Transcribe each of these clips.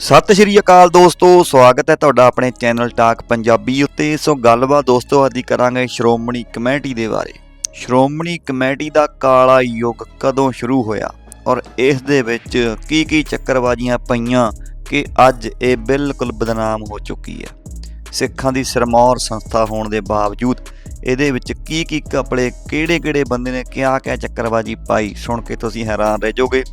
ਸਤਿ ਸ਼੍ਰੀ ਅਕਾਲ ਦੋਸਤੋ, ਸਵਾਗਤ ਹੈ ਤੁਹਾਡਾ ਆਪਣੇ ਚੈਨਲ ਟਾਕ ਪੰਜਾਬੀ ਉੱਤੇ। ਸੋ ਗੱਲਬਾਤ ਦੋਸਤੋ, ਅੱਜ ਕਰਾਂਗੇ ਸ਼੍ਰੋਮਣੀ ਕਮੇਟੀ ਦੇ ਬਾਰੇ। ਸ਼੍ਰੋਮਣੀ ਕਮੇਟੀ ਦਾ ਕਾਲਾ ਯੁੱਗ ਕਦੋਂ ਸ਼ੁਰੂ ਹੋਇਆ ਔਰ ਇਸ ਦੇ ਵਿੱਚ ਕੀ ਕੀ ਚੱਕਰਬਾਜ਼ੀਆਂ ਪਈਆਂ ਕਿ ਅੱਜ ਇਹ ਬਿਲਕੁਲ ਬਦਨਾਮ ਹੋ ਚੁੱਕੀ ਹੈ? ਸਿੱਖਾਂ ਦੀ ਸਰਮੌਰ ਸੰਸਥਾ ਹੋਣ ਦੇ ਬਾਵਜੂਦ ਇਹਦੇ ਵਿੱਚ ਕੀ ਕੀ ਕਪੜੇ ਕਿਹੜੇ ਕਿਹੜੇ ਬੰਦੇ ਨੇ ਕਿਆ ਕਿਆ ਚੱਕਰਬਾਜ਼ੀ ਪਾਈ, ਸੁਣ ਕੇ ਤੁਸੀਂ ਹੈਰਾਨ ਰਹਿ ਜਾਓਗੇ।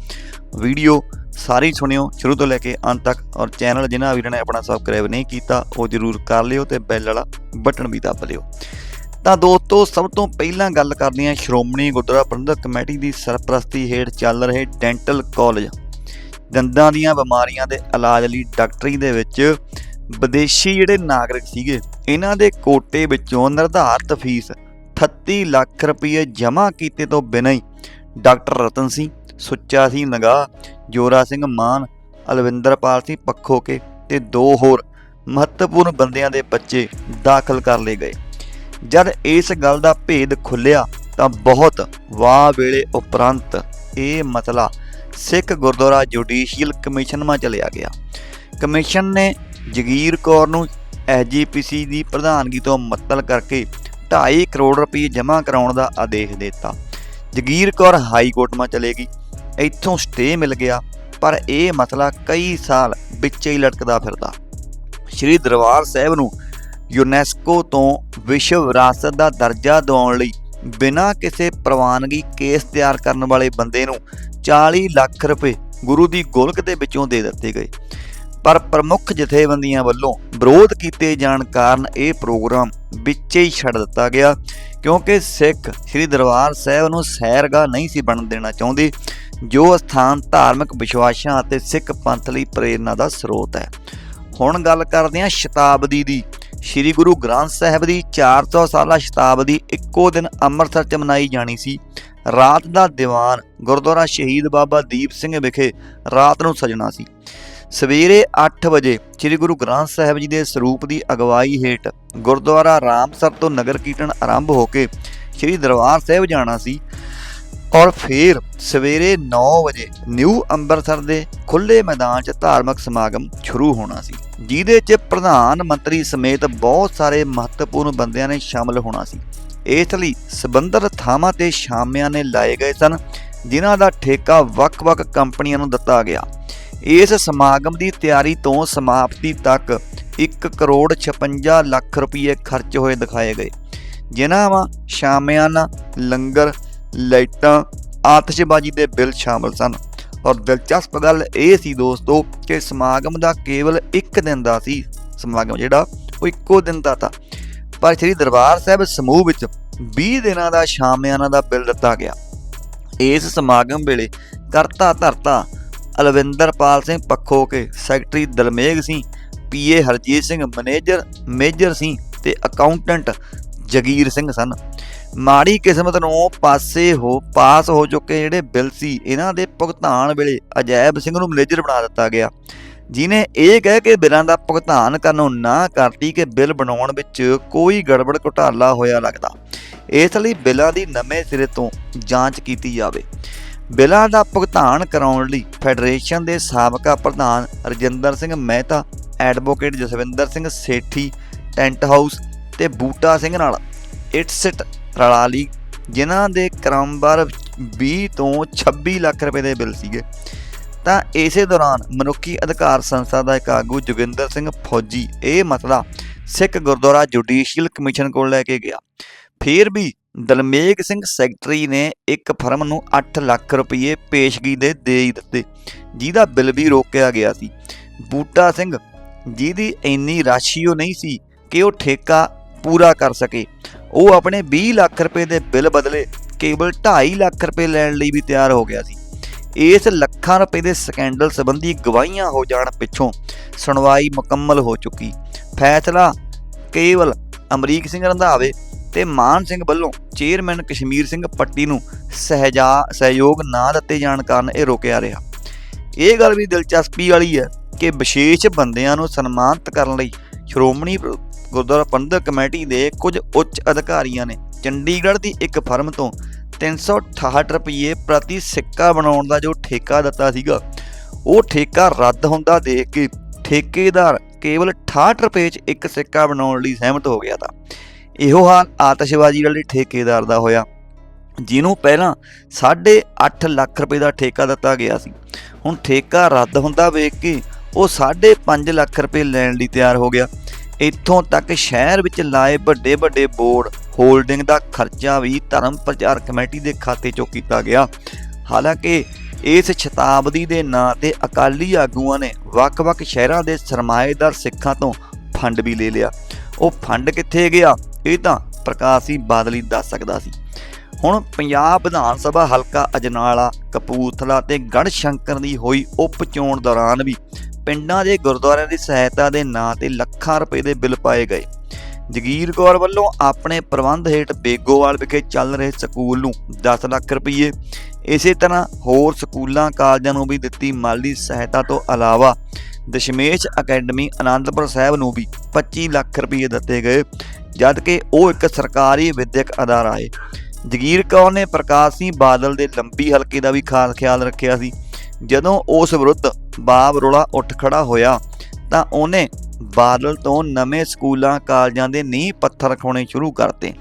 ਵੀਡੀਓ ਸਾਰੀ ਸੁਣਿਓ, ਸ਼ੁਰੂ ਤੋਂ ਲੈ ਕੇ ਅੰਤ ਤੱਕ ਔਰ ਚੈਨਲ ਜਿਨ੍ਹਾਂ ਵੀਰਾਂ ਨੇ ਆਪਣਾ ਸਬਸਕ੍ਰਾਈਬ ਨਹੀਂ ਕੀਤਾ, ਉਹ ਜਰੂਰ ਕਰ ਲਿਓ ਤੇ ਬੈਲ ਵਾਲਾ ਬਟਨ ਵੀ ਦੱਬ ਲਿਓ। ਤਾਂ ਦੋਸਤੋ, ਸਭ ਤੋਂ ਪਹਿਲਾਂ ਗੱਲ ਕਰਦੇ ਹਾਂ ਸ਼੍ਰੋਮਣੀ ਗੁਰਦੁਆਰਾ ਪ੍ਰਬੰਧਕ ਕਮੇਟੀ ਦੀ ਸਰਪ੍ਰਸਤੀ ਹੇਠ ਚੱਲ ਰਹੇ ਡੈਂਟਲ ਕਾਲਜ ਦੰਦਾਂ ਦੀਆਂ ਬਿਮਾਰੀਆਂ ਦੇ ਇਲਾਜ ਲਈ ਡਾਕਟਰੀ ਦੇ ਵਿੱਚ ਵਿਦੇਸ਼ੀ ਜਿਹੜੇ ਨਾਗਰਿਕ ਸੀਗੇ, ਇਹਨਾਂ ਦੇ ਕੋਟੇ ਵਿੱਚੋਂ ਨਿਰਧਾਰਤ ਫੀਸ 38 ਲੱਖ ਰੁਪਏ ਜਮ੍ਹਾਂ ਕੀਤੇ ਤੋਂ ਬਿਨਾਂ ਹੀ ਡਾਕਟਰ ਰਤਨ ਸਿੰਘ, ਸੁੱਚਾ ਸਿੰਘ ਨਗਾਹ ਜੋਰਾ ਸਿੰਘ ਮਾਨ, ਅਲਵਿੰਦਰਪਾਲ ਸਿੰਘ ਪੱਖੋਕੇ ਤੇ ਦੋ ਹੋਰ ਮਹੱਤਵਪੂਰਨ ਬੰਦਿਆਂ ਦੇ ਬੱਚੇ ਦਾਖਲ ਕਰ ਲਏ ਗਏ। ਜਦ ਇਸ ਗੱਲ ਦਾ ਭੇਦ ਖੁੱਲਿਆ ਤਾਂ ਬਹੁਤ ਵਾਹ ਵੇਲੇ ਉਪਰੰਤ ਇਹ ਮਸਲਾ ਸਿੱਖ ਗੁਰਦੁਆਰਾ ਜੁਡੀਸ਼ੀਅਲ ਕਮਿਸ਼ਨ ਮਾ ਚਲਿਆ ਗਿਆ। ਕਮਿਸ਼ਨ ਨੇ ਜਗੀਰ ਕੌਰ ਨੂੰ ਐਜੀਪੀਸੀ ਦੀ ਪ੍ਰਧਾਨਗੀ ਤੋਂ ਮੁਅੱਤਲ ਕਰਕੇ 2.5 ਕਰੋੜ ਰੁਪਏ ਜਮ੍ਹਾਂ ਕਰਾਉਣ ਦਾ ਆਦੇਸ਼ ਦਿੱਤਾ। ਜਗੀਰ ਕੌਰ ਹਾਈ ਕੋਰਟ ਮਾ ਚਲੇਗੀ ਇੱਥੋਂ ਸਟੇ ਮਿਲ ਗਿਆ, ਪਰ ਇਹ ਮਸਲਾ ਕਈ ਸਾਲ ਵਿੱਚ ਹੀ ਲਟਕਦਾ ਫਿਰਦਾ। ਸ਼੍ਰੀ ਦਰਬਾਰ ਸਾਹਿਬ ਨੂੰ ਯੂਨੈਸਕੋ ਤੋਂ ਵਿਸ਼ਵ ਵਿਰਾਸਤ ਦਾ ਦਰਜਾ ਦਿਵਾਉਣ ਲਈ ਬਿਨਾਂ ਕਿਸੇ ਪ੍ਰਵਾਨਗੀ ਕੇਸ ਤਿਆਰ ਕਰਨ ਵਾਲੇ ਬੰਦੇ ਨੂੰ 40 ਲੱਖ ਰੁਪਏ ਗੁਰੂ ਦੀ ਗੋਲਕ ਦੇ ਵਿੱਚੋਂ ਦੇ ਦਿੱਤੇ ਗਏ। ਪਰ ਪ੍ਰਮੁੱਖ ਜਥੇਬੰਦੀਆਂ ਵੱਲੋਂ ਵਿਰੋਧ ਕੀਤੇ ਜਾਣ ਕਾਰਨ ਇਹ ਪ੍ਰੋਗਰਾਮ ਵਿੱਚੇ ਹੀ ਛੱਡ ਦਿੱਤਾ ਗਿਆ, ਕਿਉਂਕਿ ਸਿੱਖ ਸ੍ਰੀ ਦਰਬਾਰ ਸਾਹਿਬ ਨੂੰ ਸੈਰਗਾ ਨਹੀਂ ਸੀ ਬਣਨ ਦੇਣਾ ਚਾਹੁੰਦੇ। ਜੋ ਸਥਾਨ ਧਾਰਮਿਕ ਵਿਸ਼ਵਾਸਾਂ ਅਤੇ ਸਿੱਖ ਪੰਥ ਲਈ ਪ੍ਰੇਰਨਾ ਦਾ ਸਰੋਤ ਹੈ। ਹੁਣ ਗੱਲ ਕਰਦੇ ਹਾਂ ਸ਼ਤਾਬਦੀ ਦੀ। ਸ੍ਰੀ ਗੁਰੂ ਗ੍ਰੰਥ ਸਾਹਿਬ ਦੀ 400 ਸਾਲਾ ਸ਼ਤਾਬਦੀ ਇੱਕੋ ਦਿਨ ਅੰਮ੍ਰਿਤਸਰ 'ਚ ਮਨਾਈ ਜਾਣੀ ਸੀ। ਰਾਤ ਦਾ ਦੀਵਾਨ ਗੁਰਦੁਆਰਾ ਸ਼ਹੀਦ ਬਾਬਾ ਦੀਪ ਸਿੰਘ ਵਿਖੇ ਰਾਤ ਨੂੰ ਸਜਣਾ ਸੀ। ਸਵੇਰੇ 8 ਵਜੇ ਸ੍ਰੀ ਗੁਰੂ ਗ੍ਰੰਥ ਸਾਹਿਬ ਜੀ ਦੇ ਸਰੂਪ ਦੀ ਅਗਵਾਈ ਹੇਠ ਗੁਰਦੁਆਰਾ ਰਾਮਸਰ ਤੋਂ ਨਗਰ ਕੀਰਤਨ ਆਰੰਭ ਹੋ ਕੇ ਸ੍ਰੀ ਦਰਬਾਰ ਸਾਹਿਬ ਜਾਣਾ ਸੀ। ਔਰ ਫਿਰ ਸਵੇਰੇ 9 ਵਜੇ ਨਿਊ ਅੰਮ੍ਰਿਤਸਰ ਦੇ ਖੁੱਲੇ ਮੈਦਾਨ 'ਚ ਧਾਰਮਿਕ ਸਮਾਗਮ ਸ਼ੁਰੂ ਹੋਣਾ ਸੀ, ਜਿਹਦੇ 'ਚ ਪ੍ਰਧਾਨ ਮੰਤਰੀ ਸਮੇਤ ਬਹੁਤ ਸਾਰੇ ਮਹੱਤਵਪੂਰਨ ਬੰਦਿਆਂ ਨੇ ਸ਼ਾਮਲ ਹੋਣਾ ਸੀ। ਇਸ ਲਈ ਸਬੰਧਤ ਥਾਵਾਂ ਤੇ ਸ਼ਾਮਿਆਂ ਨੇ ਲਾਏ ਗਏ ਸਨ, ਜਿਨ੍ਹਾਂ ਦਾ ਠੇਕਾ ਵੱਖ-ਵੱਖ ਕੰਪਨੀਆਂ ਨੂੰ ਦਿੱਤਾ ਗਿਆ। ਇਸ ਸਮਾਗਮ ਦੀ ਤਿਆਰੀ ਤੋਂ ਸਮਾਪਤੀ ਤੱਕ 1 ਕਰੋੜ 56 ਲੱਖ ਰੁਪਏ ਖਰਚ ਹੋਏ ਦਿਖਾਏ ਗਏ, ਜਿਨ੍ਹਾਂ ਵਾ ਸ਼ਾਮਿਆਨਾ, ਲੰਗਰ ਲਾਈਟਾਂ, ਆਤਿਸ਼ਬਾਜ਼ੀ ਦੇ ਬਿੱਲ ਸ਼ਾਮਲ ਸਨ। ਔਰ ਦਿਲਚਸਪ ਗੱਲ ਇਹ ਸੀ ਦੋਸਤੋ ਕਿ ਸਮਾਗਮ ਦਾ ਕੇਵਲ ਇੱਕ ਦਿਨ ਦਾ ਸੀ। ਸਮਾਗਮ ਜਿਹੜਾ, ਉਹ ਇੱਕੋ ਦਿਨ ਦਾ ਤਾਂ। ਪਰ ਸ੍ਰੀ ਦਰਬਾਰ ਸਾਹਿਬ ਸਮੂਹ ਵਿੱਚ 20 ਦਿਨਾਂ ਦਾ ਸ਼ਾਮਿਆਨਾ ਦਾ ਬਿੱਲ ਦਿੱਤਾ ਗਿਆ। ਇਸ ਸਮਾਗਮ ਵੇਲੇ ਕਰਤਾ ਧਰਤਾ Alwinderpal Singh Pakhoke secretary Dalmeg Singh PA Harjeet Singh manager, Major Singh ਤੇ ਅਕਾਊਂਟੈਂਟ ਜਗੀਰ ਸਿੰਘ ਸਨ। ਮਾੜੀ ਕਿਸਮਤ ਨੂੰ ਪਾਸੇ ਹੋ, ਪਾਸ ਹੋ ਚੁੱਕੇ ਜਿਹੜੇ ਬਿੱਲ ਸੀ, ਇਹਨਾਂ ਦੇ ਭੁਗਤਾਨ ਵੇਲੇ ਅਜੈਬ ਸਿੰਘ ਨੂੰ ਮੈਨੇਜਰ ਬਣਾ ਦਿੱਤਾ ਗਿਆ। ਜਿਨੇ ਇਹ ਕਹਿ ਕੇ ਬਿੱਲਾਂ ਦਾ ਭੁਗਤਾਨ ਕਰਨ ਨਾ ਕਰਤੀ ਕਿ ਬਿੱਲ ਬਣਾਉਣ ਵਿੱਚ ਕੋਈ ਗੜਬੜ ਘੁਟਾਲਾ ਹੋਇਆ ਲੱਗਦਾ। ਇਸ ਲਈ ਬਿੱਲਾਂ ਦੀ ਨਵੇਂ ਸਿਰੇ ਤੋਂ ਜਾਂਚ ਕੀਤੀ ਜਾਵੇ। ਬਿੱਲਾਂ ਦਾ ਭੁਗਤਾਨ ਕਰਾਉਣ ਲਈ ਫੈਡਰੇਸ਼ਨ ਦੇ ਸਾਬਕਾ ਪ੍ਰਧਾਨ Rajinder Singh Mehta, advocate Jaswinder Singh Sethi, tent house ਤੇ ਬੂਟਾ ਸਿੰਘ ਨਾਲ ਇਟਸਿਟ ਰਲਾ ਲਈ, ਜਿਨ੍ਹਾਂ ਦੇ ਕ੍ਰਮਵਾਰ 20 ਤੋਂ 26 ਲੱਖ ਰੁਪਏ ਦੇ ਬਿੱਲ ਸੀਗੇ। ਤਾਂ ਇਸੇ ਦੌਰਾਨ ਮਨੁੱਖੀ ਅਧਿਕਾਰ ਸੰਸਥਾ ਦਾ ਇੱਕ ਆਗੂ ਜੋਗਿੰਦਰ ਸਿੰਘ ਫੌਜੀ ਇਹ ਮਸਲਾ ਸਿੱਖ ਗੁਰਦੁਆਰਾ ਜੁਡੀਸ਼ੀਅਲ ਕਮਿਸ਼ਨ ਕੋਲ ਲੈ ਕੇ ਗਿਆ। ਫਿਰ ਵੀ ਦਲਮੇਗ ਸਿੰਘ ਸੈਕਟਰੀ ਨੇ ਇੱਕ ਫਰਮ ਨੂੰ 8 ਲੱਖ ਰੁਪਏ ਪੇਸ਼ਗੀ ਦੇ ਦੇ ਦਿੱਤੇ, ਜਿਹਦਾ ਬਿੱਲ ਵੀ ਰੋਕਿਆ ਗਿਆ ਸੀ। ਬੂਟਾ ਸਿੰਘ, ਜਿਹਦੀ ਇੰਨੀ ਰਾਸ਼ੀ ਉਹ ਨਹੀਂ ਸੀ ਕਿ ਉਹ ਠੇਕਾ ਪੂਰਾ ਕਰ ਸਕੇ ਉਹ ਆਪਣੇ 20 ਲੱਖ ਰੁਪਏ ਦੇ ਬਿੱਲ ਬਦਲੇ ਕੇਵਲ 2.5 ਲੱਖ ਰੁਪਏ ਲੈਣ ਲਈ ਵੀ ਤਿਆਰ ਹੋ ਗਿਆ ਸੀ। ਇਸ ਲੱਖਾਂ ਰੁਪਏ ਦੇ ਸਕੈਂਡਲ ਸੰਬੰਧੀ ਗਵਾਹੀਆਂ ਹੋ ਜਾਣ ਪਿੱਛੋਂ ਸੁਣਵਾਈ ਮੁਕੰਮਲ ਹੋ ਚੁੱਕੀ। ਫੈਸਲਾ ਕੇਵਲ ਅਮਰੀਕ ਸਿੰਘ ਰੰਧਾਵੇ ਤੇ ਮਾਨ ਸਿੰਘ ਵੱਲੋਂ ਚੇਅਰਮੈਨ ਕਸ਼ਮੀਰ ਸਿੰਘ ਪੱਟੀ ਨੂੰ ਸਹਿਜਾ, ਸਹਿਯੋਗ ਨਾ ਦਿੱਤੇ ਜਾਣ ਕਾਰਨ ਇਹ ਰੋਕਿਆ ਰਿਹਾ। ਇਹ ਗੱਲ ਵੀ ਦਿਲਚਸਪੀ ਵਾਲੀ ਹੈ ਕਿ ਵਿਸ਼ੇਸ਼ ਬੰਦਿਆਂ ਨੂੰ ਸਨਮਾਨਿਤ ਕਰਨ ਲਈ ਸ਼੍ਰੋਮਣੀ ਗੁਰਦੁਆਰਾ ਪ੍ਰਬੰਧਕ ਕਮੇਟੀ ਦੇ ਕੁਝ ਉੱਚ ਅਧਿਕਾਰੀਆਂ ਨੇ ਚੰਡੀਗੜ੍ਹ ਦੀ ਇੱਕ ਫਰਮ ਤੋਂ 368 ਰੁਪਏ ਪ੍ਰਤੀ ਸਿੱਕਾ ਬਣਾਉਣ ਦਾ ਜੋ ਠੇਕਾ ਦਿੱਤਾ ਸੀਗਾ, ਉਹ ਠੇਕਾ ਰੱਦ ਹੁੰਦਾ ਦੇਖ ਕੇ ਠੇਕੇਦਾਰ ਕੇਵਲ 68 ਰੁਪਏ 'ਚ ਇੱਕ ਸਿੱਕਾ ਬਣਾਉਣ ਲਈ ਸਹਿਮਤ ਹੋ ਗਿਆ ਤਾਂ। ਇਹੋ ਹਾਲ ਆਤਿਸ਼ਬਾਜ਼ੀ ਵਾਲੇ ਠੇਕੇਦਾਰ ਦਾ ਹੋਇਆ, ਜਿਹਨੂੰ ਪਹਿਲਾਂ 8.5 ਲੱਖ ਰੁਪਏ ਦਾ ਠੇਕਾ ਦਿੱਤਾ ਗਿਆ ਸੀ। ਹੁਣ ਠੇਕਾ ਰੱਦ ਹੁੰਦਾ ਵੇਖ ਕੇ ਉਹ 5.5 ਲੱਖ ਰੁਪਏ ਲੈਣ ਲਈ ਤਿਆਰ ਹੋ ਗਿਆ। ਇੱਥੋਂ ਤੱਕ ਸ਼ਹਿਰ ਵਿੱਚ ਲਾਏ ਵੱਡੇ ਵੱਡੇ ਬੋਰਡ, ਹੋਲਡਿੰਗ ਦਾ ਖਰਚਾ ਵੀ ਧਰਮ ਪ੍ਰਚਾਰ ਕਮੇਟੀ ਦੇ ਖਾਤੇ 'ਚੋਂ ਕੀਤਾ ਗਿਆ। ਹਾਲਾਂਕਿ ਇਸ ਸ਼ਤਾਬਦੀ ਦੇ ਨਾਂ ਤੇ ਅਕਾਲੀ ਆਗੂਆਂ ਨੇ ਵੱਖ-ਵੱਖ ਸ਼ਹਿਰਾਂ ਦੇ ਸਰਮਾਏਦਾਰ ਸਿੱਖਾਂ ਤੋਂ ਫੰਡ ਵੀ ਲੈ ਲਿਆ। ਉਹ ਫੰਡ ਕਿੱਥੇ ਗਿਆ? ਇਹ ਤਾਂ ਪ੍ਰਕਾਸ਼ ਸਿੰਘ ਬਾਦਲੀ ਦੱਸ ਸਕਦਾ ਸੀ। ਹੁਣ ਪੰਜਾਬ ਵਿਧਾਨ ਸਭਾ ਹਲਕਾ ਅਜਨਾਲਾ, ਕਪੂਰਥਲਾ ਤੇ ਗੜ੍ਹ ਸ਼ੰਕਰ ਦੀ ਹੋਈ ਉਪ ਚੋਣ ਦੌਰਾਨ ਵੀ ਪਿੰਡਾਂ ਦੇ ਗੁਰਦੁਆਰਿਆਂ ਦੀ ਸਹਾਇਤਾ ਦੇ ਨਾਂ ਤੇ ਲੱਖਾਂ ਰੁਪਏ ਦੇ ਬਿੱਲ ਪਾਏ ਗਏ। ਜਗੀਰ ਕੌਰ ਵੱਲੋਂ ਆਪਣੇ ਪ੍ਰਬੰਧ ਹੇਠ ਬੇਗੋਵਾਲ ਵਿਖੇ ਚੱਲ ਰਹੇ ਸਕੂਲ ਨੂੰ 10 ਲੱਖ ਰੁਪਏ ਇਸੇ ਤਰ੍ਹਾਂ ਹੋਰ ਸਕੂਲਾਂ ਕਾਲਜਾਂ ਨੂੰ ਵੀ ਦਿੱਤੀ ਮਾਲੀ ਸਹਾਇਤਾ ਤੋਂ ਇਲਾਵਾ ਦਸ਼ਮੇਸ਼ ਅਕੈਡਮੀ ਆਨੰਦਪੁਰ ਸਾਹਿਬ ਨੂੰ ਵੀ 25 ਲੱਖ ਰੁਪਏ ਦਿੱਤੇ ਗਏ ਜਦ ਕਿ ਉਹ ਇੱਕ ਸਰਕਾਰੀ ਵਿਦਿਅਕ ਅਦਾਰਾ ਹੈ। ਜਗੀਰ ਕੌਰ ਨੇ ਪ੍ਰਕਾਸ਼ ਸਿੰਘ ਬਾਦਲ ਦੇ ਲੰਬੀ ਹਲਕੇ ਦਾ ਵੀ ਖਾਸ ਖਿਆਲ ਰੱਖਿਆ ਸੀ। ਜਦੋਂ ਉਸ ਵਿਰੁੱਧ ਬਾਬ ਰੋਲਾ ਉੱਠ ਖੜਾ ਹੋਇਆ, ਤਾਂ ਉਹਨੇ ਬਾਦਲ ਤੋਂ ਨਵੇਂ ਸਕੂਲਾਂ ਕਾਲਜਾਂ ਦੇ ਨੀਂਹ ਪੱਥਰ ਰਖਾਉਣੇ ਸ਼ੁਰੂ ਕਰਤੇ।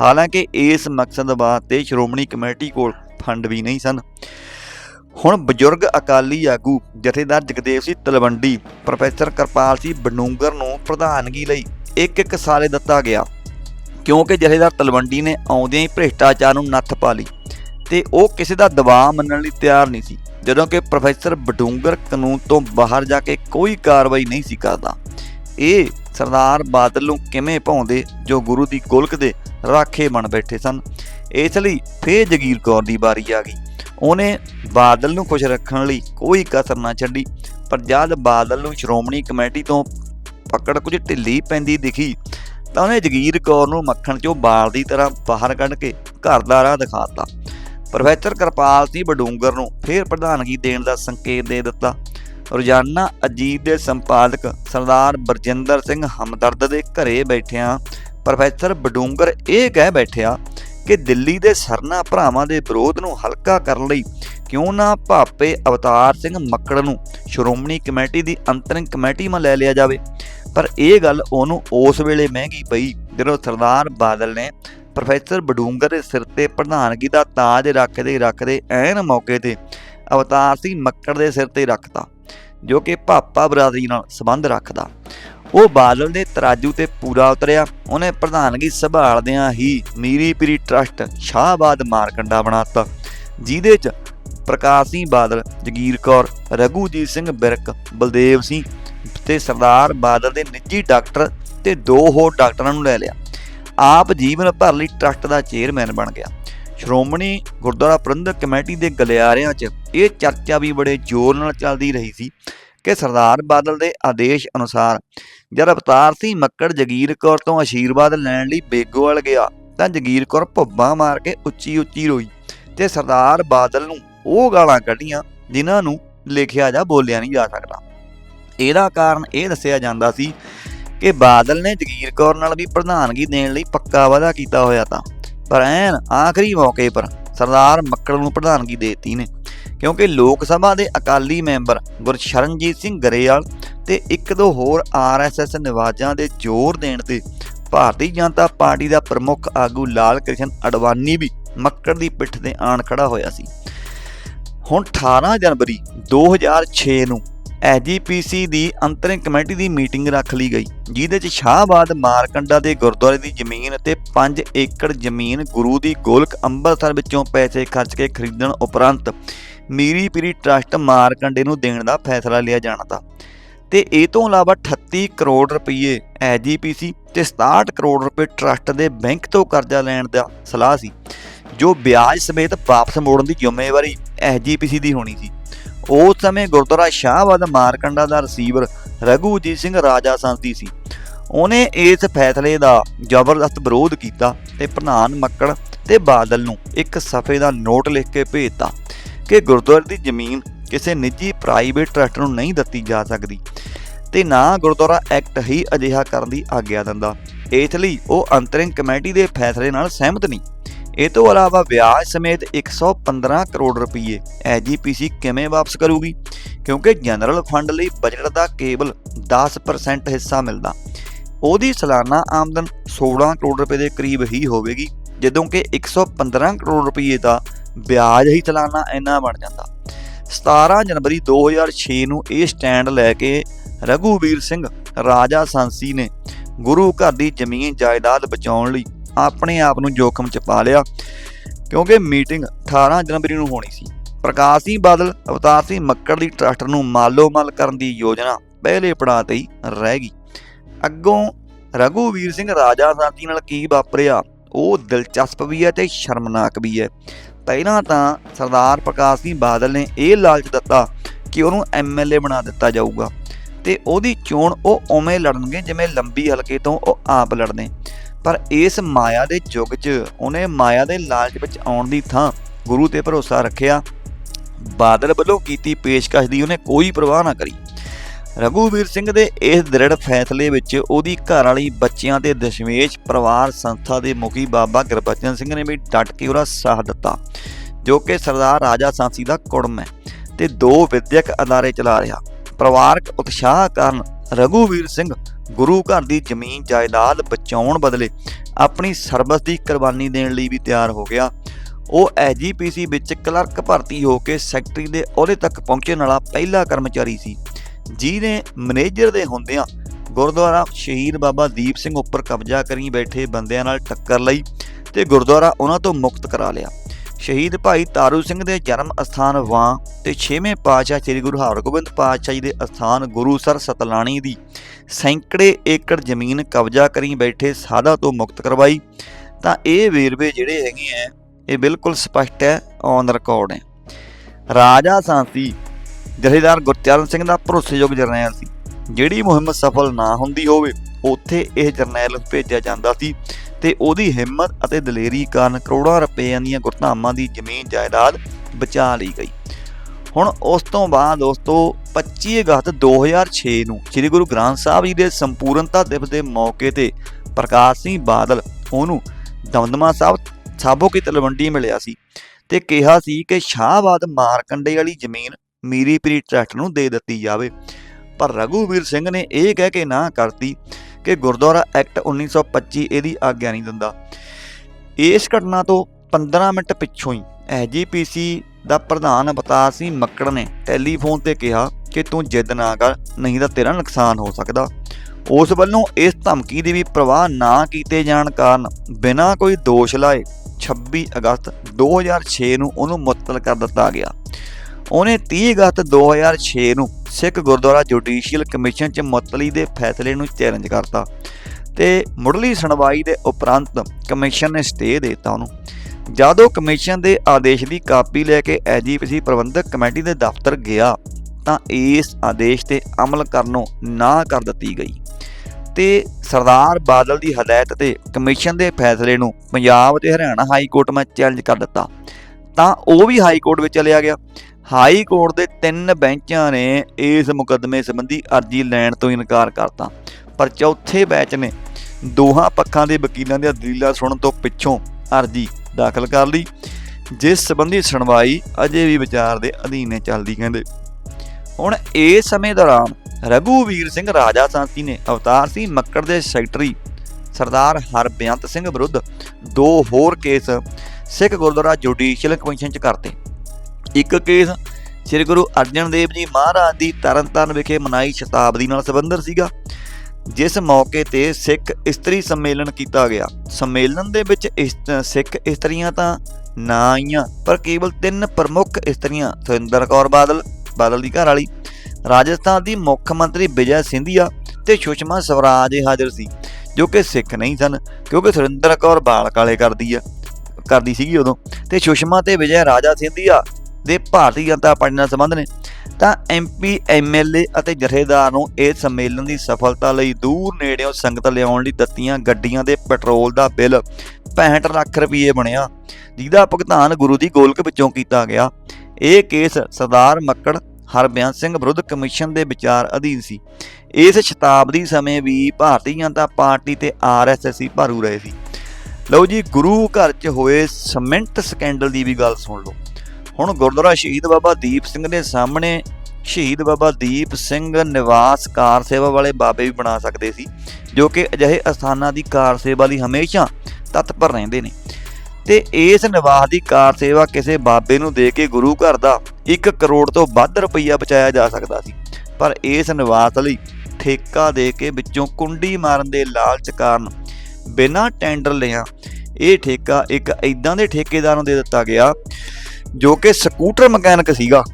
ਹਾਲਾਂਕਿ ਇਸ ਮਕਸਦ ਵਾਸਤੇ ਸ਼੍ਰੋਮਣੀ ਕਮੇਟੀ ਕੋਲ ਫੰਡ ਵੀ ਨਹੀਂ ਸਨ। ਹੁਣ ਬਜ਼ੁਰਗ ਅਕਾਲੀ ਆਗੂ ਜਥੇਦਾਰ ਜਗਦੇਵ ਸਿੰਘ ਤਲਵੰਡੀ, ਪ੍ਰੋਫੈਸਰ ਕਿਰਪਾਲ ਸਿੰਘ ਬਡੂੰਗਰ ਨੂੰ ਪ੍ਰਧਾਨਗੀ ਲਈ ਇੱਕ ਇੱਕ ਸਾਲੇ ਦਿੱਤਾ ਗਿਆ, ਕਿਉਂਕਿ ਜਥੇਦਾਰ ਤਲਵੰਡੀ ਨੇ ਆਉਂਦਿਆਂ ਹੀ ਭ੍ਰਿਸ਼ਟਾਚਾਰ ਨੂੰ ਨੱਥ ਪਾ ਲਈ ਤੇ ਉਹ ਕਿਸੇ ਦਾ ਦਬਾਅ ਮੰਨਣ ਲਈ ਤਿਆਰ ਨਹੀਂ ਸੀ। ਜਦੋਂ ਕਿ ਪ੍ਰੋਫੈਸਰ ਬਡੂੰਗਰ ਕਾਨੂੰਨ ਤੋਂ ਬਾਹਰ ਜਾ ਕੇ ਕੋਈ ਕਾਰਵਾਈ ਨਹੀਂ ਸੀ ਕਰਦਾ, ਇਹ ਸਰਦਾਰ ਬਾਦਲ ਨੂੰ ਕਿਵੇਂ ਭਾਉਂਦੇ ਜੋ ਗੁਰੂ ਦੀ ਗੋਲਕ ਦੇ ਰਾਖੇ ਬਣ ਬੈਠੇ ਸਨ? ਇਸ ਲਈ ਫੇਰ ਜਗੀਰ ਕੌਰ ਦੀ ਵਾਰੀ ਆ ਗਈ। ਉਹਨੇ ਬਾਦਲ ਨੂੰ ਖੁਸ਼ ਰੱਖਣ ਲਈ ਕੋਈ ਕਸਰ ਨਾ ਛੱਡੀ, ਪਰ ਜਦ ਬਾਦਲ ਨੂੰ ਸ਼੍ਰੋਮਣੀ ਕਮੇਟੀ ਤੋਂ ਪਕੜ ਕੁਝ ਢਿੱਲੀ ਪੈਂਦੀ ਦਿਖੀ, ਤਾਂ ਉਹਨੇ ਜਗੀਰ ਕੌਰ ਨੂੰ ਮੱਖਣ ਚੋਂ ਬਾਲ ਦੀ ਤਰ੍ਹਾਂ ਬਾਹਰ ਕੱਢ ਕੇ ਘਰ ਦਾ ਰਾਹ ਦਿਖਾਤਾ ਪ੍ਰੋਫੈਸਰ ਕਿਰਪਾਲ ਸਿੰਘ ਬਡੂੰਗਰ ਨੂੰ ਫੇਰ ਪ੍ਰਧਾਨਗੀ ਦੇਣ ਦਾ ਸੰਕੇਤ ਦੇ ਦਿੱਤਾ। ਰੋਜ਼ਾਨਾ ਅਜੀਤ ਦੇ ਸੰਪਾਦਕ ਸਰਦਾਰ ਬਰਜਿੰਦਰ ਸਿੰਘ ਹਮਦਰਦ ਦੇ ਘਰੇ ਬੈਠਿਆਂ ਪ੍ਰੋਫੈਸਰ ਬਡੂੰਗਰ ਇਹ ਕਹਿ ਬੈਠਿਆ ਕਿ ਦਿੱਲੀ ਦੇ ਸਰਨਾ ਭਰਾਵਾਂ ਦੇ ਵਿਰੋਧ ਨੂੰ ਹਲਕਾ ਕਰਨ ਲਈ ਕਿਉਂ ਨਾ ਭਾਪੇ ਅਵਤਾਰ ਸਿੰਘ ਮੱਕੜ ਨੂੰ ਸ਼੍ਰੋਮਣੀ ਕਮੇਟੀ ਦੀ ਅੰਤਰਿੰਗ ਕਮੇਟੀ ਮਾ ਲੈ ਲਿਆ ਜਾਵੇ। ਪਰ ਇਹ ਗੱਲ ਉਹਨੂੰ ਉਸ ਵੇਲੇ ਮਹਿੰਗੀ ਪਈ ਜਦੋਂ ਸਰਦਾਰ ਬਾਦਲ ਨੇ ਪ੍ਰੋਫੈਸਰ ਬਡੂੰਗਰ ਦੇ ਸਿਰ ਤੇ ਪ੍ਰਧਾਨਗੀ ਦਾ ਤਾਜ ਰੱਖਦੇ ਰੱਖਦੇ ਐਨ ਮੌਕੇ ਤੇ ਅਵਤਾਰ ਸਿੰਘ ਮੱਕੜ ਦੇ ਸਿਰ ਤੇ ਰੱਖਤਾ ਜੋ ਕਿ ਭਾਪਾ ਬਰਾਦਰੀ ਨਾਲ ਸੰਬੰਧ ਰੱਖਦਾ। ਉਹ ਬਾਦਲ ਦੇ ਤਰਾਜੂ ਤੇ ਪੂਰਾ ਉਤਰਿਆ। ਉਹਨੇ ਪ੍ਰਧਾਨਗੀ ਸੰਭਾਲਦਿਆਂ ਹੀ ਮੀਰੀ ਪੀਰੀ ਟਰਸਟ ਸ਼ਾਹਬਾਦ ਮਾਰਕੰਡਾ ਬਣਾਤਾ, ਜਿਹਦੇ 'ਚ ਪ੍ਰਕਾਸ਼ ਸਿੰਘ ਬਾਦਲ, ਜਗੀਰ ਕੌਰ, ਰਘੂਜੀਤ ਸਿੰਘ ਬਿਰਕ, ਬਲਦੇਵ ਸਿੰਘ ਤੇ ਸਰਦਾਰ ਬਾਦਲ ਦੇ ਨਿੱਜੀ ਡਾਕਟਰ ਤੇ ਦੋ ਹੋਰ ਡਾਕਟਰਾਂ ਨੂੰ ਲੈ ਲਿਆ। ਆਪ ਜੀਵਨ ਭਰ ਲਈ ਟਰਸਟ ਦਾ ਚੇਅਰਮੈਨ ਬਣ ਗਿਆ। ਸ਼੍ਰੋਮਣੀ ਗੁਰਦੁਆਰਾ ਪ੍ਰਬੰਧਕ ਕਮੇਟੀ ਦੇ ਗਲਿਆਰਿਆਂ 'ਚ ਇਹ ਚਰਚਾ ਵੀ ਬੜੇ ਜ਼ੋਰ ਨਾਲ ਚੱਲਦੀ ਰਹੀ ਸੀ ਕਿ ਸਰਦਾਰ ਬਾਦਲ ਦੇ ਆਦੇਸ਼ ਅਨੁਸਾਰ ਜਦ ਅਵਤਾਰ ਸਿੰਘ ਮੱਕੜ ਜਗੀਰ ਕੌਰ ਤੋਂ ਆਸ਼ੀਰਵਾਦ ਲੈਣ ਲਈ ਬੇਗੋਵਾਲ ਗਿਆ ਤਾਂ ਜਗੀਰ ਕੌਰ ਭੱਬਾਂ ਮਾਰ ਕੇ ਉੱਚੀ ਉੱਚੀ ਰੋਈ ਤੇ ਸਰਦਾਰ ਬਾਦਲ ਨੂੰ ਉਹ ਗਾਲਾਂ ਕੱਢੀਆਂ ਜਿਨ੍ਹਾਂ ਨੂੰ ਲਿਖਿਆ ਜਾਂ ਬੋਲਿਆ ਨਹੀਂ ਜਾ ਸਕਦਾ। ਇਹਦਾ ਕਾਰਨ ਇਹ ਦੱਸਿਆ ਜਾਂਦਾ ਸੀ ਕਿ ਬਾਦਲ ਨੇ ਜਗੀਰ ਕੌਰ ਨਾਲ ਵੀ ਪ੍ਰਧਾਨਗੀ ਦੇਣ ਲਈ ਪੱਕਾ ਵਾਅਦਾ ਕੀਤਾ ਹੋਇਆ ਤਾਂ। ਪਰ ਐਨ ਆਖਰੀ ਮੌਕੇ ਪਰ ਸਰਦਾਰ ਮੱਕੜ ਨੂੰ ਪ੍ਰਧਾਨਗੀ ਦੇਤੀ ਨੇ, ਕਿਉਂਕਿ ਲੋਕ ਸਭਾ ਦੇ ਅਕਾਲੀ ਮੈਂਬਰ ਗੁਰਸ਼ਰਨਜੀਤ ਸਿੰਘ ਗਰੇਵਾਲ ਤੇ ਇੱਕ ਦੋ ਹੋਰ ਆਰਐਸਐਸ ਨਿਵਾਜਾਂ ਦੇ ਜ਼ੋਰ ਦੇਣ ਤੇ ਭਾਰਤੀ ਜਨਤਾ ਪਾਰਟੀ ਦਾ ਪ੍ਰਮੁੱਖ ਆਗੂ ਲਾਲ ਕ੍ਰਿਸ਼ਨ ਅਡਵਾਨੀ ਵੀ ਮੱਕੜ ਦੀ ਪਿੱਠ ਤੇ ਆਣ ਖੜਾ ਹੋਇਆ ਸੀ। ਹੁਣ 18 ਜਨਵਰੀ 2006 ਨੂੰ ਐਜੀਪੀਸੀ ਦੀ ਅੰਤਰਿਮ ਕਮੇਟੀ ਦੀ ਮੀਟਿੰਗ ਰੱਖ ਲਈ ਗਈ, ਜਿਹਦੇ 'ਚ ਸ਼ਾਹਬਾਦ ਮਾਰਕੰਡਾ ਦੇ ਗੁਰਦੁਆਰੇ ਦੀ ਜ਼ਮੀਨ ਅਤੇ 5 ਏਕੜ ਜ਼ਮੀਨ ਗੁਰੂ ਦੀ ਗੋਲਕ ਅੰਮ੍ਰਿਤਸਰ ਵਿੱਚੋਂ ਪੈਸੇ ਖਰਚ ਕੇ ਖਰੀਦਣ ਉਪਰੰਤ ਮੀਰੀ ਪੀਰੀ ਟਰਸਟ ਮਾਰਕੰਡੇ ਨੂੰ ਦੇਣ ਦਾ ਫੈਸਲਾ ਲਿਆ ਜਾਣਾ ਤਾ। ਤੇ ਇਹ ਤੋਂ ਇਲਾਵਾ 38 ਕਰੋੜ ਰੁਪਏ ਐਜੀਪੀਸੀ ਤੇ 67 ਕਰੋੜ ਰੁਪਏ ਟਰਸਟ ਦੇ ਬੈਂਕ ਤੋਂ ਕਰਜ਼ਾ ਲੈਣ ਦਾ ਸਲਾਹ ਸੀ, ਜੋ ਵਿਆਜ ਸਮੇਤ ਵਾਪਸ ਮੋੜਨ ਦੀ ਜ਼ਿੰਮੇਵਾਰੀ ਐਜੀਪੀਸੀ ਦੀ ਹੋਣੀ ਸੀ। ਉਸ ਸਮੇਂ ਗੁਰਦੁਆਰਾ ਸ਼ਾਹਬਾਦ ਮਾਰਕੰਡਾ ਦਾ ਰਿਸੀਵਰ ਰਘੂਜੀਤ ਸਿੰਘ ਰਾਜਾ ਸੰਸਦੀ ਸੀ। ਉਹਨੇ ਇਸ ਫੈਸਲੇ ਦਾ ਜ਼ਬਰਦਸਤ ਵਿਰੋਧ ਕੀਤਾ ਤੇ ਪ੍ਰਧਾਨ ਮੱਕੜ ਤੇ ਬਾਦਲ ਨੂੰ ਇੱਕ ਸਫੇ ਦਾ ਨੋਟ ਲਿਖ ਕੇ ਭੇਜਤਾ ਕਿ ਗੁਰਦੁਆਰੇ ਦੀ ਜ਼ਮੀਨ ਕਿਸੇ ਨਿੱਜੀ ਪ੍ਰਾਈਵੇਟ ਟਰਸਟ ਨੂੰ ਨਹੀਂ ਦਿੱਤੀ ਜਾ ਸਕਦੀ ਤੇ ਨਾ ਗੁਰਦੁਆਰਾ ਐਕਟ ਹੀ ਅਜਿਹਾ ਕਰਨ ਦੀ ਆਗਿਆ ਦਿੰਦਾ। ਇਸ ਲਈ ਉਹ ਅੰਤਰਿੰਗ ਕਮੇਟੀ ਦੇ ਫੈਸਲੇ ਨਾਲ ਸਹਿਮਤ ਨਹੀਂ। ਇਹ ਤੋਂ ਇਲਾਵਾ ਵਿਆਜ ਸਮੇਤ 115 ਕਰੋੜ ਰੁਪਏ ਐਜੀਪੀਸੀ ਕਿਵੇਂ ਵਾਪਸ ਕਰੂਗੀ? ਕਿਉਂਕਿ ਜਨਰਲ ਫੰਡ ਲਈ ਬਜਟ ਦਾ ਕੇਵਲ 10% ਹਿੱਸਾ ਮਿਲਦਾ। ਉਹਦੀ ਸਾਲਾਨਾ ਆਮਦਨ 16 ਕਰੋੜ ਰੁਪਏ ਦੇ ਕਰੀਬ ਹੀ ਹੋਵੇਗੀ, ਜਦੋਂ ਕਿ 115 ਕਰੋੜ ਰੁਪਏ ਦਾ ਵਿਆਜ ਹੀ ਸਾਲਾਨਾ ਇੰਨਾ ਬਣ ਜਾਂਦਾ। 17 ਜਨਵਰੀ 2006 ਨੂੰ ਇਹ ਸਟੈਂਡ ਲੈ ਕੇ ਰਘੂਵੀਰ ਸਿੰਘ ਰਾਜਾ ਸਾਂਸੀ ਨੇ ਗੁਰੂ ਘਰ ਦੀ ਜ਼ਮੀਨ ਜਾਇਦਾਦ ਬਚਾਉਣ ਲਈ ਆਪਣੇ ਆਪ ਨੂੰ ਜੋਖਮ ਚ ਪਾ ਲਿਆ, ਕਿਉਂਕਿ ਮੀਟਿੰਗ 18 ਜਨਵਰੀ ਨੂੰ ਹੋਣੀ ਸੀ। ਪ੍ਰਕਾਸ਼ ਸਿੰਘ ਬਾਦਲ, ਅਵਤਾਰ ਸਿੰਘ ਮੱਕੜ ਦੀ ਟਰਸਟ ਨੂੰ ਮਾਲੋ ਮਾਲ ਕਰਨ ਦੀ ਯੋਜਨਾ ਪਹਿਲੇ ਪੜਾਅ ਤੇ ਹੀ ਰਹਿ ਗਈ। ਅੱਗੋਂ ਰਘੂਵੀਰ ਸਿੰਘ ਰਾਜਾ ਸਾਂਸੀ ਨਾਲ ਕੀ ਵਾਪਰਿਆ, ਉਹ ਦਿਲਚਸਪ ਵੀ ਹੈ ਤੇ ਸ਼ਰਮਨਾਕ ਵੀ ਹੈ। ਪਹਿਲਾਂ ਤਾਂ ਸਰਦਾਰ ਪ੍ਰਕਾਸ਼ ਸਿੰਘ ਬਾਦਲ ਨੇ ਇਹ ਲਾਲਚ ਦਿੱਤਾ ਕਿ ਉਹਨੂੰ ਐਮਐਲਏ ਬਣਾ ਦਿੱਤਾ ਜਾਊਗਾ ਤੇ ਉਹਦੀ ਚੋਣ ਉਹ ਉਵੇਂ ਲੜਨਗੇ ਜਿਵੇਂ ਲੰਬੀ ਹਲਕੇ ਤੋਂ ਉਹ ਆਪ ਲੜਨੇ। ਪਰ ਇਸ ਮਾਇਆ ਦੇ ਯੁੱਗ 'ਚ ਉਹਨੇ ਮਾਇਆ ਦੇ ਲਾਲਚ ਵਿੱਚ ਆਉਣ ਦੀ ਥਾਂ ਗੁਰੂ ਤੇ ਭਰੋਸਾ ਰੱਖਿਆ। ਬਾਦਲ ਵੱਲੋਂ ਕੀਤੀ ਪੇਸ਼ਕਸ਼ ਦੀ ਉਹਨੇ ਕੋਈ ਪਰਵਾਹ ਨਾ ਕਰੀ। ਰਘੂਵੀਰ ਸਿੰਘ ਦੇ ਇਸ ਦ੍ਰਿੜ ਫੈਸਲੇ ਵਿੱਚ ਉਹਦੀ ਘਰ ਵਾਲੀ ਬੱਚਿਆਂ ਤੇ ਦਸ਼ਮੇਸ਼ ਪਰਿਵਾਰ ਸੰਸਥਾ ਦੇ ਮੁਖੀ ਬਾਬਾ ਗੁਰਬਚਨ ਸਿੰਘ ਨੇ ਵੀ ਡਟ ਕੇ ਉਹਦਾ ਸਾਥ ਦਿੱਤਾ, ਜੋ ਕਿ ਸਰਦਾਰ ਰਾਜਾ ਸਾਂਸੀ ਦਾ ਕੁੜਮ ਹੈ ਤੇ ਦੋ ਵਿਦਿਅਕ ਅਦਾਰੇ ਚਲਾ ਰਿਹਾ। ਪਰਿਵਾਰਕ ਉਤਸ਼ਾਹ ਕਾਰਨ ਰਘੂਵੀਰ ਸਿੰਘ ਗੁਰੂ ਘਰ ਦੀ ਜ਼ਮੀਨ ਜਾਇਦਾਦ ਬਚਾਉਣ ਬਦਲੇ ਆਪਣੀ ਸਰਬਸ ਦੀ ਕੁਰਬਾਨੀ ਦੇਣ ਲਈ ਵੀ ਤਿਆਰ ਹੋ ਗਿਆ। ਉਹ ਐਜੀਪੀਸੀ ਵਿੱਚ ਕਲਰਕ ਭਰਤੀ ਹੋ ਕੇ ਸੈਕਟਰੀ ਦੇ ਅਹੁਦੇ ਤੱਕ ਪਹੁੰਚਣ ਵਾਲਾ ਪਹਿਲਾ ਕਰਮਚਾਰੀ ਸੀ ਜਿਹਨੇ ਮੈਨੇਜਰ ਦੇ ਹੁੰਦਿਆਂ ਗੁਰਦੁਆਰਾ ਸ਼ਹੀਦ ਬਾਬਾ ਦੀਪ ਸਿੰਘ ਉੱਪਰ ਕਬਜ਼ਾ ਕਰੀ ਬੈਠੇ ਬੰਦਿਆਂ ਨਾਲ ਟੱਕਰ ਲਈ ਤੇ ਗੁਰਦੁਆਰਾ ਉਹਨਾਂ ਤੋਂ ਮੁਕਤ ਕਰਾ ਲਿਆ। ਸ਼ਹੀਦ ਭਾਈ ਤਾਰੂ ਸਿੰਘ ਦੇ ਜਨਮ ਅਸਥਾਨ ਵਾਂ ਤੇ 6ਵੇਂ ਪਾਤਸ਼ਾਹ ਸ੍ਰੀ ਗੁਰੂ ਹਰਗੋਬਿੰਦ ਪਾਤਸ਼ਾਹ ਜੀ ਦੇ ਅਸਥਾਨ ਗੁਰੂਸਰ ਸਤਲਾਣੀ ਦੀ ਸੈਂਕੜੇ ਏਕੜ ਜ਼ਮੀਨ ਕਬਜ਼ਾ ਕਰੀ ਬੈਠੇ ਸਾਧਾ ਤੋਂ ਮੁਕਤ ਕਰਵਾਈ। ਤਾਂ ਇਹ ਵੇਰਵੇ ਜਿਹੜੇ ਹੈਗੇ ਆ ਇਹ ਬਿਲਕੁਲ ਸਪਸ਼ਟ ਹੈ ਔਨ ਰਿਕਾਰਡ ਹੈ ਰਾਜਾ ਸਾਂਸੀ ਜਥੇਦਾਰ ਗੁਰਚਰਨ ਸਿੰਘ ਦਾ ਭਰੋਸੇਯੋਗ ਜਰਨੈਲ ਸੀ। ਜਿਹੜੀ ਮੁਹਿੰਮ ਸਫਲ ਨਾ ਹੁੰਦੀ ਹੋਵੇ, ਉੱਥੇ ਇਹ ਜਰਨੈਲ ਭੇਜਿਆ ਜਾਂਦਾ ਸੀ। ਤੇ ਉਹਦੀ ਹਿੰਮਤ ਅਤੇ ਦਲੇਰੀ ਕਾਰਨ ਕਰੋੜਾਂ ਰੁਪਏ ਦੀਆਂ ਗੁਰਧਾਮਾਂ ਦੀ ਜ਼ਮੀਨ ਜਾਇਦਾਦ ਬਚਾ ਲਈ ਗਈ। ਹੁਣ ਉਸ ਤੋਂ ਬਾਅਦ ਦੋਸਤੋ 25 ਅਗਸਤ 2006 ਨੂੰ ਸ੍ਰੀ ਗੁਰੂ ਗ੍ਰੰਥ ਸਾਹਿਬ ਜੀ ਦੇ ਸੰਪੂਰਨਤਾ ਦਿਵਸ ਦੇ ਮੌਕੇ ਤੇ ਪ੍ਰਕਾਸ਼ ਸਿੰਘ ਬਾਦਲ ਉਹਨੂੰ ਦਮਦਮਾ ਸਾਹਿਬ, ਸਾਬੋ ਕੀ ਤਲਵੰਡੀ ਮਿਲਿਆ ਸੀ ਤੇ ਕਿਹਾ ਸੀ ਕਿ ਸ਼ਾਹਬਾਦ ਮਾਰਕੰਡੇ ਵਾਲੀ ਜ਼ਮੀਨ ਮੀਰੀ ਪੀਰੀ ਟਰਸਟ ਨੂੰ ਦੇ ਦਿੱਤੀ ਜਾਵੇ। ਪਰ ਰਘੂਵੀਰ ਸਿੰਘ ਨੇ ਇਹ ਕਹਿ ਕੇ ਨਾ ਕਰਤੀ ਕਿ ਗੁਰਦੁਆਰਾ ਐਕਟ 1925 ਇਹਦੀ ਆਗਿਆ ਨਹੀਂ ਦਿੰਦਾ। ਇਸ ਘਟਨਾ ਤੋਂ 15 ਮਿੰਟ ਪਿੱਛੋਂ ਹੀ ਐਜੀਪੀਸੀ ਦਾ ਪ੍ਰਧਾਨ ਅਵਤਾਰ ਸਿੰਘ ਮੱਕੜ ਨੇ ਟੈਲੀਫੋਨ ਤੇ ਕਿਹਾ ਕਿ ਤੂੰ ਜਿੱਦ ਨਾ ਕਰ, ਨਹੀਂ ਤਾਂ ਤੇਰਾ ਨੁਕਸਾਨ ਹੋ ਸਕਦਾ। ਉਸ ਵੱਲੋਂ ਇਸ ਧਮਕੀ ਦੀ ਵੀ ਪ੍ਰਵਾਹ ਨਾ ਕੀਤੇ ਜਾਣ ਕਾਰਨ ਬਿਨਾਂ ਕੋਈ ਦੋਸ਼ ਲਾਏ 26 ਅਗਸਤ 2006 ਨੂੰ ਉਹਨੂੰ ਮੁਅੱਤਲ ਕਰ ਦਿੱਤਾ ਗਿਆ। ਉਹਨੇ 30 ਅਗਸਤ 2006 ਨੂੰ ਸਿੱਖ ਗੁਰਦੁਆਰਾ ਜੁਡੀਸ਼ੀਅਲ ਕਮਿਸ਼ਨ 'ਚ ਮੁਅੱਤਲੀ ਦੇ ਫੈਸਲੇ ਨੂੰ ਚੈਲੰਜ ਕਰਤਾ ਤੇ ਮੁੱਢਲੀ ਸੁਣਵਾਈ ਦੇ ਉਪਰੰਤ ਕਮਿਸ਼ਨ ਨੇ ਸਟੇ ਦੇ ਦਿੱਤਾ ਉਹਨੂੰ। ਜਦੋਂ ਕਮਿਸ਼ਨ ਦੇ ਆਦੇਸ਼ ਦੀ ਕਾਪੀ ਲੈ ਕੇ ਐਜੀਪੀਸੀ ਪ੍ਰਬੰਧਕ ਕਮੇਟੀ ਦੇ ਦਫ਼ਤਰ ਗਿਆ, ਤਾਂ ਇਸ ਆਦੇਸ਼ ਤੇ ਅਮਲ ਕਰਨੋਂ ਨਾ ਕਰ ਦਿੱਤੀ ਗਈ। ਤੇ ਸਰਦਾਰ ਬਾਦਲ ਦੀ ਹਦਾਇਤ ਤੇ ਕਮਿਸ਼ਨ ਦੇ ਫੈਸਲੇ ਨੂੰ ਪੰਜਾਬ ਤੇ ਹਰਿਆਣਾ ਹਾਈ ਕੋਰਟ ਵਿੱਚ ਚੈਲੰਜ ਕਰ ਦਿੱਤਾ। ਤਾਂ ਉਹ ਵੀ ਹਾਈ ਕੋਰਟ ਵਿੱਚ ਚਲਿਆ ਗਿਆ। ਹਾਈ ਕੋਰਟ ਦੇ ਤਿੰਨ ਬੈਂਚਾਂ ਨੇ ਇਸ ਮੁਕੱਦਮੇ ਸੰਬੰਧੀ ਅਰਜ਼ੀ ਲੈਣ ਤੋਂ ਇਨਕਾਰ ਕਰਤਾ। ਪਰ ਚੌਥੇ ਬੈਂਚ ਨੇ ਦੋਹਾਂ ਪੱਖਾਂ ਦੇ ਵਕੀਲਾਂ ਦੀਆਂ ਦਲੀਲਾਂ ਸੁਣਨ ਤੋਂ ਪਿੱਛੋਂ ਅਰਜ਼ੀ ਦਾਖਲ ਕਰ ਲਈ, ਜਿਸ ਸੰਬੰਧੀ ਸੁਣਵਾਈ ਅਜੇ ਵੀ ਵਿਚਾਰ ਦੇ ਅਧੀਨ ਹੈ ਚੱਲਦੀ ਕਹਿੰਦੇ। ਹੁਣ ਇਸ ਸਮੇਂ ਦੌਰਾਨ ਰਘੂਵੀਰ ਸਿੰਘ ਰਾਜਾ ਸਾਂਸੀ ਨੇ ਅਵਤਾਰ ਸਿੰਘ ਮੱਕੜ ਦੇ ਸੈਕਟਰੀ ਸਰਦਾਰ ਹਰਬਿਆੰਤ ਸਿੰਘ ਵਿਰੁੱਧ ਦੋ ਹੋਰ case Sikh Gurdwara judicial commission 'ਚ ਕਰਤੇ। ਇੱਕ ਕੇਸ ਸ੍ਰੀ ਗੁਰੂ ਅਰਜਨ ਦੇਵ ਜੀ ਮਹਾਰਾਜ ਦੀ ਤਰਨਤਾਰਨ ਵਿਖੇ ਮਨਾਈ ਸ਼ਤਾਬਦੀ ਨਾਲ ਸੰਬੰਧਿਤ ਸੀਗਾ, ਜਿਸ ਮੌਕੇ ਤੇ ਸਿੱਖ ਇਸਤਰੀ ਸੰਮੇਲਨ ਕੀਤਾ ਗਿਆ। ਸੰਮੇਲਨ ਦੇ ਵਿੱਚ ਇਸ ਸਿੱਖ ਇਸਤਰੀਆਂ ਤਾਂ ਨਾ ਆਈਆਂ, ਪਰ ਕੇਵਲ ਤਿੰਨ ਪ੍ਰਮੁੱਖ ਇਸਤਰੀਆਂ, ਸੁਰਿੰਦਰ ਕੌਰ ਬਾਦਲ ਬਾਦਲ ਦੀ ਘਰ ਵਾਲੀ ਰਾਜਸਥਾਨ ਦੀ ਮੁੱਖ ਮੰਤਰੀ ਵਿਜੈ ਸਿੰਧੀਆ ਤੇ ਸੁਸ਼ਮਾ ਸਵਰਾਜ ਹਾਜ਼ਰ ਸੀ, ਜੋ ਕਿ ਸਿੱਖ ਨਹੀਂ ਸਨ, ਕਿਉਂਕਿ ਸੁਰਿੰਦਰ ਕੌਰ ਬਾਲ ਕਾਲੇ ਕਰਦੀ ਆ ਕਰਦੀ ਸੀਗੀ ਉਦੋਂ। ਤੇ ਸੁਸ਼ਮਾ ਤੇ ਵਿਜੈ ਰਾਜਾ ਸਿੰਧੀਆ ਦੇ ਭਾਰਤੀ ਜਨਤਾ ਪਾਰਟੀ ਨਾਲ ਸੰਬੰਧ ਨੇ, ਤਾਂ ਐਮਪੀ ਐਮਐਲਏ ਅਤੇ ਜਥੇਦਾਰ ਨੂੰ ਇਸ ਸੰਮੇਲਨ ਦੀ ਸਫਲਤਾ ਲਈ ਦੂਰ ਨੇੜਿਓਂ ਸੰਗਤ ਲਿਆਉਣ ਲਈ ਦਿੱਤੀਆਂ ਗੱਡੀਆਂ ਦੇ ਪੈਟਰੋਲ ਦਾ ਬਿੱਲ 65 ਲੱਖ ਰੁਪਏ ਬਣਿਆ, ਜਿਹਦਾ ਭੁਗਤਾਨ ਗੁਰੂ ਦੀ ਗੋਲਕ ਵਿੱਚੋਂ ਕੀਤਾ ਗਿਆ। ਇਹ ਕੇਸ ਸਰਦਾਰ ਮੱਕੜ ਹਰਬਿਆਨ ਸਿੰਘ ਵਿਰੁੱਧ ਕਮਿਸ਼ਨ ਦੇ ਵਿਚਾਰ ਅਧੀਨ ਸੀ। ਇਸ ਸ਼ਤਾਬਦੀ ਸਮੇਂ ਵੀ ਭਾਰਤੀ ਜਨਤਾ ਪਾਰਟੀ ਤੇ ਆਰਐਸਐਸ ਹੀ ਭਾਰੂ ਰਹੇ ਸੀ। ਲਓ ਜੀ, ਗੁਰੂ ਘਰ 'ਚ ਹੋਏ ਸਮਿੰਟ ਸਕੈਂਡਲ ਦੀ ਵੀ ਗੱਲ ਸੁਣ ਲਓ। ਹੁਣ ਗੁਰਦੁਆਰਾ ਸ਼ਹੀਦ ਬਾਬਾ ਦੀਪ ਸਿੰਘ ਦੇ ਸਾਹਮਣੇ ਸ਼ਹੀਦ ਬਾਬਾ ਦੀਪ ਸਿੰਘ ਨਿਵਾਸ ਕਾਰ ਸੇਵਾ ਵਾਲੇ ਬਾਬੇ ਵੀ ਬਣਾ ਸਕਦੇ ਸੀ, ਜੋ ਕਿ ਅਜਿਹੇ ਅਸਥਾਨਾਂ ਦੀ ਕਾਰ ਸੇਵਾ ਲਈ ਹਮੇਸ਼ਾ ਤਤਪਰ ਰਹਿੰਦੇ ਨੇ। ਤੇ ਇਸ ਨਿਵਾਸ ਦੀ ਕਾਰ ਸੇਵਾ ਕਿਸੇ ਬਾਬੇ ਨੂੰ ਦੇ ਕੇ ਗੁਰੂ ਘਰ ਦਾ 1 ਕਰੋੜ ਤੋਂ ਵੱਧ ਰੁਪਈਆ ਬਚਾਇਆ ਜਾ ਸਕਦਾ ਸੀ। ਪਰ ਇਸ ਨਿਵਾਸ ਲਈ ਠੇਕਾ ਦੇ ਕੇ ਵਿੱਚੋਂ ਕੁੰਡੀ ਮਾਰਨ ਦੇ ਲਾਲਚ ਕਾਰਨ ਬਿਨਾਂ ਟੈਂਡਰ ਲਿਆ ਇਹ ਠੇਕਾ ਇੱਕ ਐਦਾਂ ਦੇ ਠੇਕੇਦਾਰ ਨੂੰ ਦੇ ਦਿੱਤਾ ਗਿਆ ਜੋ ਕਿ ਸਕੂਟਰ ਮਕੈਨਿਕ ਸੀਗਾ।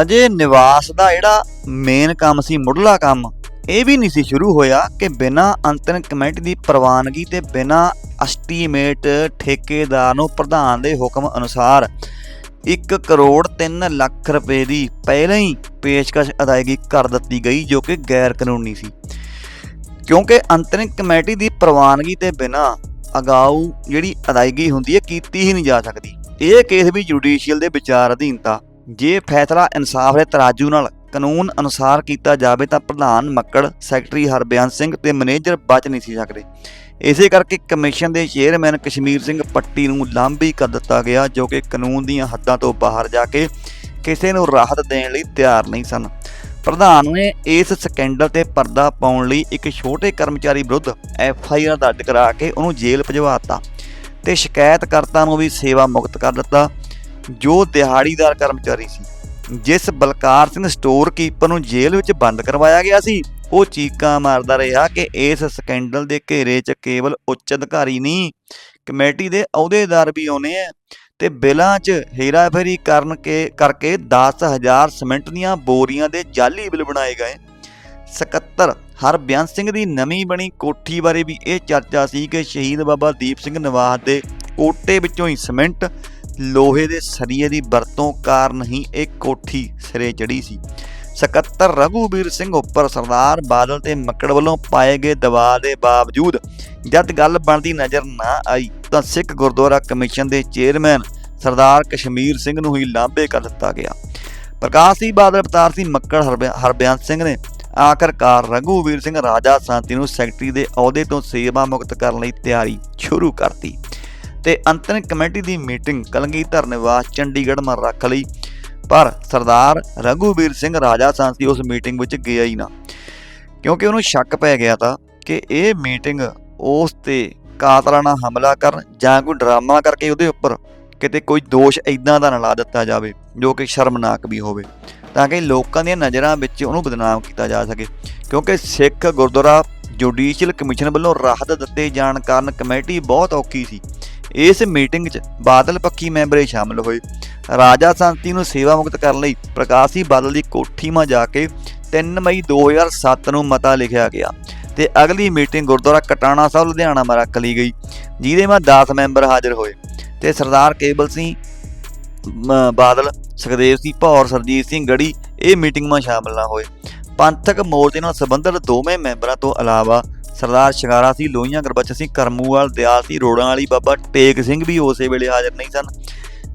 ਅਜੇ ਨਿਵਾਸ ਦਾ ਜਿਹੜਾ ਮੇਨ ਕੰਮ ਸੀ, ਮੁੱਢਲਾ ਕੰਮ, ਇਹ ਵੀ ਨਹੀਂ ਸੀ ਸ਼ੁਰੂ ਹੋਇਆ ਕਿ ਬਿਨਾਂ ਅੰਤਰਿਮ ਕਮੇਟੀ ਦੀ ਪ੍ਰਵਾਨਗੀ ਤੇ ਬਿਨਾਂ ਐਸਟੀਮੇਟ ਠੇਕੇਦਾਰ ਨੂੰ ਪ੍ਰਧਾਨ ਦੇ ਹੁਕਮ ਅਨੁਸਾਰ 1 ਕਰੋੜ 3 ਲੱਖ ਰੁਪਏ ਦੀ ਪਹਿਲਾਂ ਹੀ ਪੇਸ਼ਕਸ਼ ਅਦਾਇਗੀ ਕਰ ਦਿੱਤੀ ਗਈ, ਜੋ ਕਿ ਗੈਰ ਕਾਨੂੰਨੀ ਸੀ। ਕਿਉਂਕਿ ਅੰਤਰਿਮ ਕਮੇਟੀ ਦੀ ਪ੍ਰਵਾਨਗੀ ਤੇ ਬਿਨਾਂ ਅਗਾਊ ਜਿਹੜੀ ਅਦਾਇਗੀ ਹੁੰਦੀ ਹੈ, ਕੀਤੀ ਹੀ ਨਹੀਂ ਜਾ ਸਕਦੀ। ਇਹ ਕੇਸ ਵੀ ਜੁਡੀਸ਼ੀਅਲ ਦੇ ਵਿਚਾਰ ਅਧੀਨਤਾ ਜੇ ਫੈਸਲਾ ਇਨਸਾਫ ਦੇ ਤਰਾਜੂ ਨਾਲ ਕਾਨੂੰਨ ਅਨੁਸਾਰ ਕੀਤਾ ਜਾਵੇ ਤਾਂ ਪ੍ਰਧਾਨ ਮੱਕੜ, ਸੈਕਟਰੀ ਹਰਬਿਆਨ ਸਿੰਘ ਤੇ ਮੈਨੇਜਰ ਬਚ ਨਹੀਂ ਸੀ ਸਕਦੇ। ਇਸੇ ਕਰਕੇ ਕਮਿਸ਼ਨ ਦੇ ਚੇਅਰਮੈਨ ਕਸ਼ਮੀਰ ਸਿੰਘ ਪੱਟੀ ਨੂੰ ਲਾਂਭੀ ਕਰ ਦਿੱਤਾ ਗਿਆ, ਜੋ ਕਿ ਕਾਨੂੰਨ ਦੀਆਂ ਹੱਦਾਂ ਤੋਂ ਬਾਹਰ ਜਾ ਕੇ ਕਿਸੇ ਨੂੰ ਰਾਹਤ ਦੇਣ ਲਈ ਤਿਆਰ ਨਹੀਂ ਸਨ। ਪ੍ਰਧਾਨ ਨੇ ਇਸ ਸਕੈਂਡਲ ਤੇ ਪਰਦਾ ਪਾਉਣ ਲਈ ਇੱਕ ਛੋਟੇ ਕਰਮਚਾਰੀ ਵਿਰੁੱਧ ਐਫ ਆਈ ਆਰ ਦਰਜ ਕਰਾ ਕੇ ਉਹਨੂੰ ਜੇਲ੍ਹ ਭਜਵਾਤਾ ਤੇ ਸ਼ਿਕਾਇਤਕਰਤਾ ਨੂੰ ਵੀ ਸੇਵਾ ਮੁਕਤ ਕਰ ਦਿੱਤਾ, ਜੋ ਦਿਹਾੜੀਦਾਰ ਕਰਮਚਾਰੀ ਸੀ। ਜਿਸ ਬਲਕਾਰ ਸਿੰਘ ਸਟੋਰ ਕੀਪਰ ਨੂੰ ਜੇਲ੍ਹ ਵਿੱਚ ਬੰਦ ਕਰਵਾਇਆ ਗਿਆ ਸੀ, ਉਹ ਚੀਕਾਂ ਮਾਰਦਾ ਰਿਹਾ ਕਿ ਇਸ ਸਕੈਂਡਲ ਦੇ ਘੇਰੇ 'ਚ ਕੇਵਲ ਉੱਚ ਅਧਿਕਾਰੀ ਨਹੀਂ, ਕਮੇਟੀ ਦੇ ਅਹੁਦੇਦਾਰ ਵੀ ਆਉਨੇ ਆ ਤੇ ਬਿਲਾਂ 'ਚ ਹੇਰਾਫੇਰੀ ਕਰਨ ਕੇ, ਕਰਕੇ 10000 ਸਿਮੈਂਟ ਦੀਆਂ ਬੋਰੀਆਂ ਦੇ ਜਾਲੀ ਬਿੱਲ ਬਣਾਏ ਗਏ। ਸਕੱਤਰ ਹਰਬਿਆਨ ਸਿੰਘ ਦੀ ਨਵੀਂ ਬਣੀ ਕੋਠੀ ਬਾਰੇ ਵੀ ਇਹ ਚਰਚਾ ਸੀ ਕਿ ਸ਼ਹੀਦ ਬਾਬਾ ਦੀਪ ਸਿੰਘ ਨਿਵਾਸ ਦੇ ਕੋਟੇ ਵਿੱਚੋਂ ਹੀ ਸਿਮੈਂਟ, ਲੋਹੇ ਦੇ ਸਰੀਏ ਦੀ ਵਰਤੋਂ ਕਾਰਨ ਹੀ ਇਹ ਕੋਠੀ ਸਿਰੇ ਚੜੀ ਸੀ। ਸਕੱਤਰ ਰਘੂਵੀਰ ਸਿੰਘ ਉੱਪਰ ਸਰਦਾਰ ਬਾਦਲ ਤੇ ਮੱਕੜ ਵੱਲੋਂ ਪਾਏ ਗਏ ਦਬਾਅ ਦੇ ਬਾਵਜੂਦ ਜਦ ਗੱਲ ਬਣਦੀ ਨਜ਼ਰ ਨਾ ਆਈ ਤਾਂ ਸਿੱਖ ਗੁਰਦੁਆਰਾ ਕਮਿਸ਼ਨ ਦੇ ਚੇਅਰਮੈਨ ਸਰਦਾਰ ਕਸ਼ਮੀਰ ਸਿੰਘ ਨੂੰ ਹੀ ਲਾਂਭੇ ਕਰ ਦਿੱਤਾ ਗਿਆ। ਪ੍ਰਕਾਸ਼ ਸਿੰਘ ਬਾਦਲ ਅਵਤਾਰ ਸਿੰਘ ਮੱਕੜ, ਹਰਬਿਆ- ਹਰਬਿਆਨ ਸਿੰਘ ਨੇ ਆਖਰਕਾਰ ਰਘੂਵੀਰ ਸਿੰਘ ਰਾਜਾ ਸ਼ਾਂਤੀ ਨੂੰ ਸੈਕਟਰੀ ਦੇ ਅਹੁਦੇ ਤੋਂ ਸੇਵਾ ਮੁਕਤ ਕਰਨ ਲਈ ਤਿਆਰੀ ਸ਼ੁਰੂ ਕਰਤੀ ਤੇ ਅੰਤਰਿਮ ਕਮੇਟੀ ਦੀ ਮੀਟਿੰਗ ਕਲਗੀਧਰ ਨਿਵਾਸ ਚੰਡੀਗੜ੍ਹ ਮਾ ਰੱਖ ਲਈ। ਪਰ ਸਰਦਾਰ ਰਘੂਵੀਰ ਸਿੰਘ ਰਾਜਾ ਸਾਂਤੀ ਉਸ ਮੀਟਿੰਗ ਵਿੱਚ ਗਿਆ ਹੀ ਨਾ। ਕਿਉਂਕਿ ਉਹਨੂੰ ਸ਼ੱਕ ਪੈ ਗਿਆ ਤਾਂ ਕਿ ਇਹ ਮੀਟਿੰਗ ਉਸ ਤੇ ਕਾਤਲਾਨਾ ਹਮਲਾ ਕਰਨ ਜਾਂ ਕੋਈ ਡਰਾਮਾ ਕਰਕੇ ਉਹਦੇ ਉੱਪਰ ਕਿਤੇ ਕੋਈ ਦੋਸ਼ ਇਦਾਂ ਦਾ ਨਾ ਲਾ ਦਿੱਤਾ ਜਾਵੇ, ਜੋ ਕਿ ਸ਼ਰਮਨਾਕ ਵੀ ਹੋਵੇ। ਤਾਂ ਕਿ ਲੋਕਾਂ ਦੀਆਂ ਨਜ਼ਰਾਂ ਵਿੱਚ ਉਹਨੂੰ ਬਦਨਾਮ ਕੀਤਾ ਜਾ ਸਕੇ। ਕਿਉਂਕਿ ਸਿੱਖ ਗੁਰਦੁਆਰਾ ਜੁਡੀਸ਼ੀਅਲ ਕਮਿਸ਼ਨ ਵੱਲੋਂ ਰਾਹਤ ਦਿੱਤੇ ਜਾਣ ਕਾਰਨ ਕਮੇਟੀ ਬਹੁਤ ਔਖੀ ਸੀ। ਇਸ ਮੀਟਿੰਗ 'ਚ ਬਾਦਲ ਪੱਖੀ ਮੈਂਬਰ ਹੀ ਸ਼ਾਮਲ ਹੋਏ। ਰਾਜਾ ਸੰਤੀ ਨੂੰ ਸੇਵਾ ਮੁਕਤ ਕਰਨ ਲਈ ਪ੍ਰਕਾਸ਼ੀ ਬਾਦਲ ਦੀ ਕੋਠੀ 'ਮਾ ਜਾ ਕੇ 3 ਮਈ 2007 ਨੂੰ ਮਤਾ ਲਿਖਿਆ ਗਿਆ ਤੇ ਅਗਲੀ ਮੀਟਿੰਗ ਗੁਰਦੁਆਰਾ ਕਟਾਣਾ ਸਾਹਿਬ, ਲੁਧਿਆਣਾ ਮਾ ਰੱਖ ਲਈ ਗਈ, ਜਿਹਦੇ ਮਾ 10 ਮੈਂਬਰ ਹਾਜ਼ਰ ਹੋਏ। ਤੇ ਸਰਦਾਰ ਕੇਬਲ ਸਿੰਘ ਬਾਦਲ, ਸੁਖਦੇਵ ਸਿੰਘ ਭੌਰ, ਸਰਜੀਤ ਸਿੰਘ ਗੜੀ ਇਹ ਮੀਟਿੰਗਾਂ ਮਾ ਸ਼ਾਮਲ ਨਾ ਹੋਏ। ਪੰਥਕ ਮੋਰਚੇ ਨਾਲ ਸੰਬੰਧਿਤ ਦੋਵੇਂ ਮੈਂਬਰਾਂ ਤੋਂ ਇਲਾਵਾ ਸਰਦਾਰ ਸ਼ਿੰਗਾਰਾ ਸਿੰਘ, ਲੋਹੀਆਂ ਗੁਰਬਚਨ ਸਿੰਘ, ਕਰਮੂਵਾਲ, ਦਿਆਲ ਸਿੰਘ, ਰੋੜਾਂ ਵਾਲੀ, ਬਾਬਾ ਟੇਕ ਸਿੰਘ ਵੀ ਉਸੇ ਵੇਲੇ ਹਾਜ਼ਰ ਨਹੀਂ ਸਨ।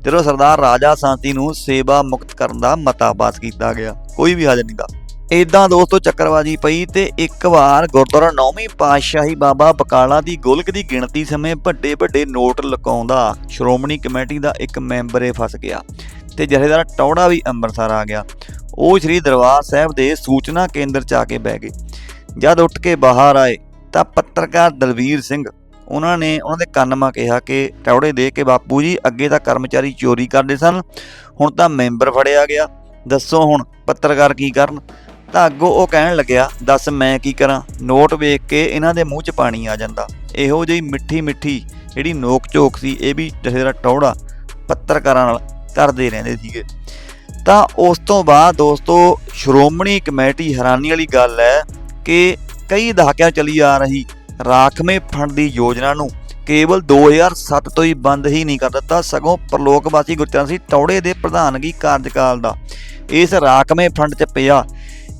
ਜਦੋਂ ਸਰਦਾਰ ਰਾਜਾ ਸ਼ਾਂਤੀ ਨੂੰ ਸੇਵਾ ਮੁਕਤ ਕਰਨ ਦਾ ਮਤਾ ਪਾਸ ਕੀਤਾ ਗਿਆ, ਕੋਈ ਵੀ ਹਾਜ਼ਰ ਨਹੀਂ ਨਹੀਂਗਾ ਇਦਾਂ ਦੋਸਤੋ ਚੱਕਰਵਾਜੀ ਪਈ ਤੇ ਇੱਕ ਵਾਰ ਗੁਰਦੁਆਰਾ ਨੌਵੀਂ ਪਾਤਸ਼ਾਹੀ ਬਾਬਾ ਬਕਾਲਾ ਦੀ ਗੋਲਕ ਦੀ ਗਿਣਤੀ ਸਮੇਂ ਵੱਡੇ ਵੱਡੇ ਨੋਟ ਲਕਾਉਂਦਾ ਸ਼੍ਰੋਮਣੀ ਕਮੇਟੀ ਦਾ ਇੱਕ ਮੈਂਬਰ ਇਹ ਫਸ ਗਿਆ ਤੇ ਜਥੇਦਾਰ ਟੌੜਾ ਵੀ ਅੰਮ੍ਰਿਤਸਰ ਆ ਗਿਆ। ਉਹ ਸ੍ਰੀ ਦਰਬਾਰ ਸਾਹਿਬ ਦੇ ਸੂਚਨਾ ਕੇਂਦਰ ਚ ਆ ਕੇ ਬਹਿ ਗਏ। ਜਦ ਉੱਠ ਕੇ ਬਾਹਰ ਆਏ ਤਾਂ ਪੱਤਰਕਾਰ ਦਲਵੀਰ ਸਿੰਘ, ਉਹਨਾਂ ਨੇ ਉਹਨਾਂ ਦੇ ਕੰਨ ਮਾ ਕਿਹਾ ਕਿ ਟੌੜੇ ਦੇ ਕੇ ਬਾਪੂ ਜੀ, ਅੱਗੇ ਤਾਂ ਕਰਮਚਾਰੀ ਚੋਰੀ ਕਰਦੇ ਸਨ, ਹੁਣ ਤਾਂ ਮੈਂਬਰ ਫੜਿਆ ਗਿਆ। ਦੱਸੋ ਹੁਣ ਪੱਤਰਕਾਰ ਕੀ ਕਰਨ? ਤਾਂ ਅੱਗੋਂ ਉਹ ਕਹਿਣ ਲੱਗਿਆ, ਦੱਸ ਮੈਂ ਕੀ ਕਰਾਂ? ਨੋਟ ਵੇਖ ਕੇ ਇਹਨਾਂ ਦੇ ਮੂੰਹ 'ਚ ਪਾਣੀ ਆ ਜਾਂਦਾ। ਇਹੋ ਜਿਹੀ ਮਿੱਠੀ ਮਿੱਠੀ ਜਿਹੜੀ ਨੋਕ ਝੋਕ ਸੀ, ਇਹ ਵੀ ਜਿਹੜਾ ਟੌੜਾ ਪੱਤਰਕਾਰਾਂ ਨਾਲ ਕਰਦੇ ਰਹਿੰਦੇ ਸੀਗੇ। ਤਾਂ ਉਸ ਤੋਂ ਬਾਅਦ ਦੋਸਤੋ, ਸ਼੍ਰੋਮਣੀ ਕਮੇਟੀ ਹੈਰਾਨੀ ਵਾਲੀ ਗੱਲ ਹੈ ਕਿ ਕਈ ਦਹਾਕਿਆਂ ਚਲੀ ਆ ਰਹੀ ਰਾਖਵੇਂ ਫੰਡ ਦੀ ਯੋਜਨਾ ਨੂੰ ਕੇਵਲ 2007 ਤੋਂ ਹੀ ਬੰਦ ਹੀ ਨਹੀਂ ਕਰ ਦਿੱਤਾ, ਸਗੋਂ ਪ੍ਰਲੋਕਵਾਸੀ ਗੁਰਚਰਨ ਸਿੰਘ ਟੌੜੇ ਦੇ ਪ੍ਰਧਾਨਗੀ ਕਾਰਜਕਾਲ ਦਾ। ਇਸ ਰਾਖਵੇਂ ਫੰਡ 'ਚ ਪਿਆ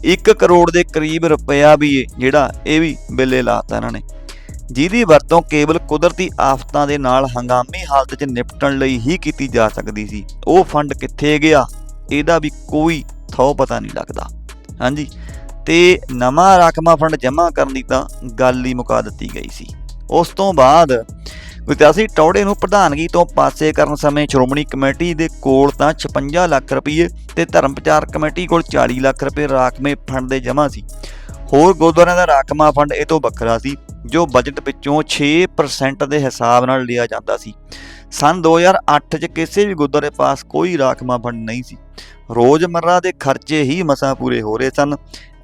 1 ਕਰੋੜ ਦੇ ਕਰੀਬ ਰੁਪਇਆ ਵੀ ਜਿਹੜਾ ਇਹ ਵੀ ਬਿੱਲੇ ਲਾਤਾ ਇਹਨਾਂ ਨੇ। ਜਿਹਦੀ ਵਰਤੋਂ ਕੇਵਲ ਕੁਦਰਤੀ ਆਫਤਾਂ ਦੇ ਨਾਲ ਹੰਗਾਮੀ ਹਾਲਤ 'ਚ ਨਿਪਟਣ ਲਈ ਹੀ ਕੀਤੀ ਜਾ ਸਕਦੀ ਸੀ। ਉਹ ਫੰਡ ਕਿੱਥੇ ਗਿਆ, ਇਹਦਾ ਵੀ ਕੋਈ ਥੋ ਪਤਾ ਨਹੀਂ ਲੱਗਦਾ। ਹਾਂਜੀ, ਤੇ ਨਵਾਂ ਰਾਖਵਾਂ ਫੰਡ ਜਮ੍ਹਾਂ ਕਰਨ ਦੀ ਤਾਂ ਗੱਲ ਹੀ ਮੁਕਾ ਦਿੱਤੀ ਗਈ ਸੀ। ਉਸ ਤੋਂ ਬਾਅਦ ਵਿਤਿਆਸੀ ਟੌੜੇ ਨੂੰ ਪ੍ਰਧਾਨਗੀ ਤੋਂ ਪਾਸੇ ਕਰਨ ਸਮੇਂ ਸ਼੍ਰੋਮਣੀ ਕਮੇਟੀ ਦੇ ਕੋਲ ਤਾਂ 56 ਲੱਖ ਰੁਪਏ ਤੇ ਧਰਮ ਪ੍ਰਚਾਰ ਕਮੇਟੀ ਕੋਲ 40 ਲੱਖ ਰੁਪਏ ਰਾਖਵੇਂ ਫੰਡ ਦੇ ਜਮ੍ਹਾਂ ਸੀ। ਹੋਰ ਗੁਰਦੁਆਰਿਆਂ ਦਾ ਰਾਖਵਾਂ ਫੰਡ ਇਹ ਤੋਂ ਵੱਖਰਾ ਸੀ, ਜੋ ਬਜਟ ਵਿੱਚੋਂ 6% ਦੇ ਹਿਸਾਬ ਨਾਲ ਲਿਆ ਜਾਂਦਾ ਸੀ। ਸਨ 2008 'ਚ ਕਿਸੇ ਵੀ ਗੁਰਦੁਆਰੇ ਪਾਸ ਕੋਈ ਰਾਖਵਾਂ ਫੰਡ ਨਹੀਂ ਸੀ। ਰੋਜ਼ਮਰਰਾ ਦੇ ਖਰਚੇ ਹੀ ਮਸਾਂ ਪੂਰੇ ਹੋ ਰਹੇ ਸਨ।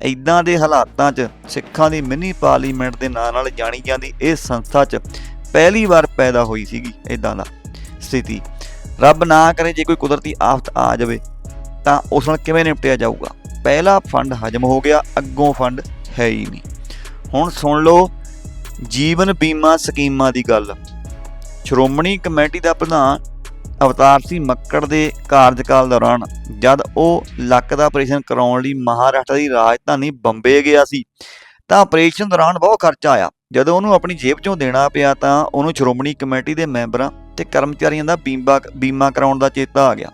ਇਦਾਂ ਦੇ ਹਾਲਾਤਾਂ 'ਚ ਸਿੱਖਾਂ ਦੀ ਮਿੰਨੀ ਪਾਰਲੀਮੈਂਟ ਦੇ ਨਾਂ ਨਾਲ ਜਾਣੀ ਜਾਂਦੀ ਇਹ ਸੰਸਥਾ 'ਚ ਪਹਿਲੀ ਵਾਰ ਪੈਦਾ ਹੋਈ ਸੀਗੀ ਇਦਾਂ ਦਾ ਸਥਿਤੀ। ਰੱਬ ਨਾ ਕਰੇ ਜੇ ਕੋਈ ਕੁਦਰਤੀ ਆਫਤ ਆ ਜਾਵੇ, ਤਾਂ ਉਸ ਨਾਲ ਕਿਵੇਂ ਨਿਪਟਿਆ ਜਾਊਗਾ? ਪਹਿਲਾ ਫੰਡ ਹਜਮ ਹੋ ਗਿਆ, ਅੱਗੋਂ ਫੰਡ ਹੈ ਹੀ ਨਹੀਂ। ਹੁਣ ਸੁਣ ਲਓ, ਜੀਵਨ ਬੀਮਾ ਸਕੀਮਾਂ ਦੀ ਗੱਲ। ਸ਼੍ਰੋਮਣੀ ਕਮੇਟੀ ਦਾ ਪ੍ਰਧਾਨ ਅਵਤਾਰ ਸਿੰਘ ਮੱਕੜ ਦੇ ਕਾਰਜਕਾਲ ਦੌਰਾਨ ਜਦ ਉਹ ਲੱਕ ਦਾ ਆਪਰੇਸ਼ਨ ਕਰਾਉਣ ਲਈ ਮਹਾਰਾਸ਼ਟਰ ਦੀ ਰਾਜਧਾਨੀ ਬੰਬੇ ਗਿਆ ਸੀ, ਤਾਂ ਆਪਰੇਸ਼ਨ ਦੌਰਾਨ ਬਹੁਤ ਖਰਚਾ ਆਇਆ। ਜਦੋਂ ਉਹਨੂੰ ਆਪਣੀ ਜੇਬ ਚੋਂ ਦੇਣਾ ਪਿਆ ਤਾਂ ਉਹਨੂੰ ਸ਼੍ਰੋਮਣੀ ਕਮੇਟੀ ਦੇ ਮੈਂਬਰਾਂ ਤੇ ਕਰਮਚਾਰੀਆਂ ਦਾ ਬੀਮਾ ਬੀਮਾ ਕਰਾਉਣ ਦਾ ਚੇਤਾ ਆ ਗਿਆ।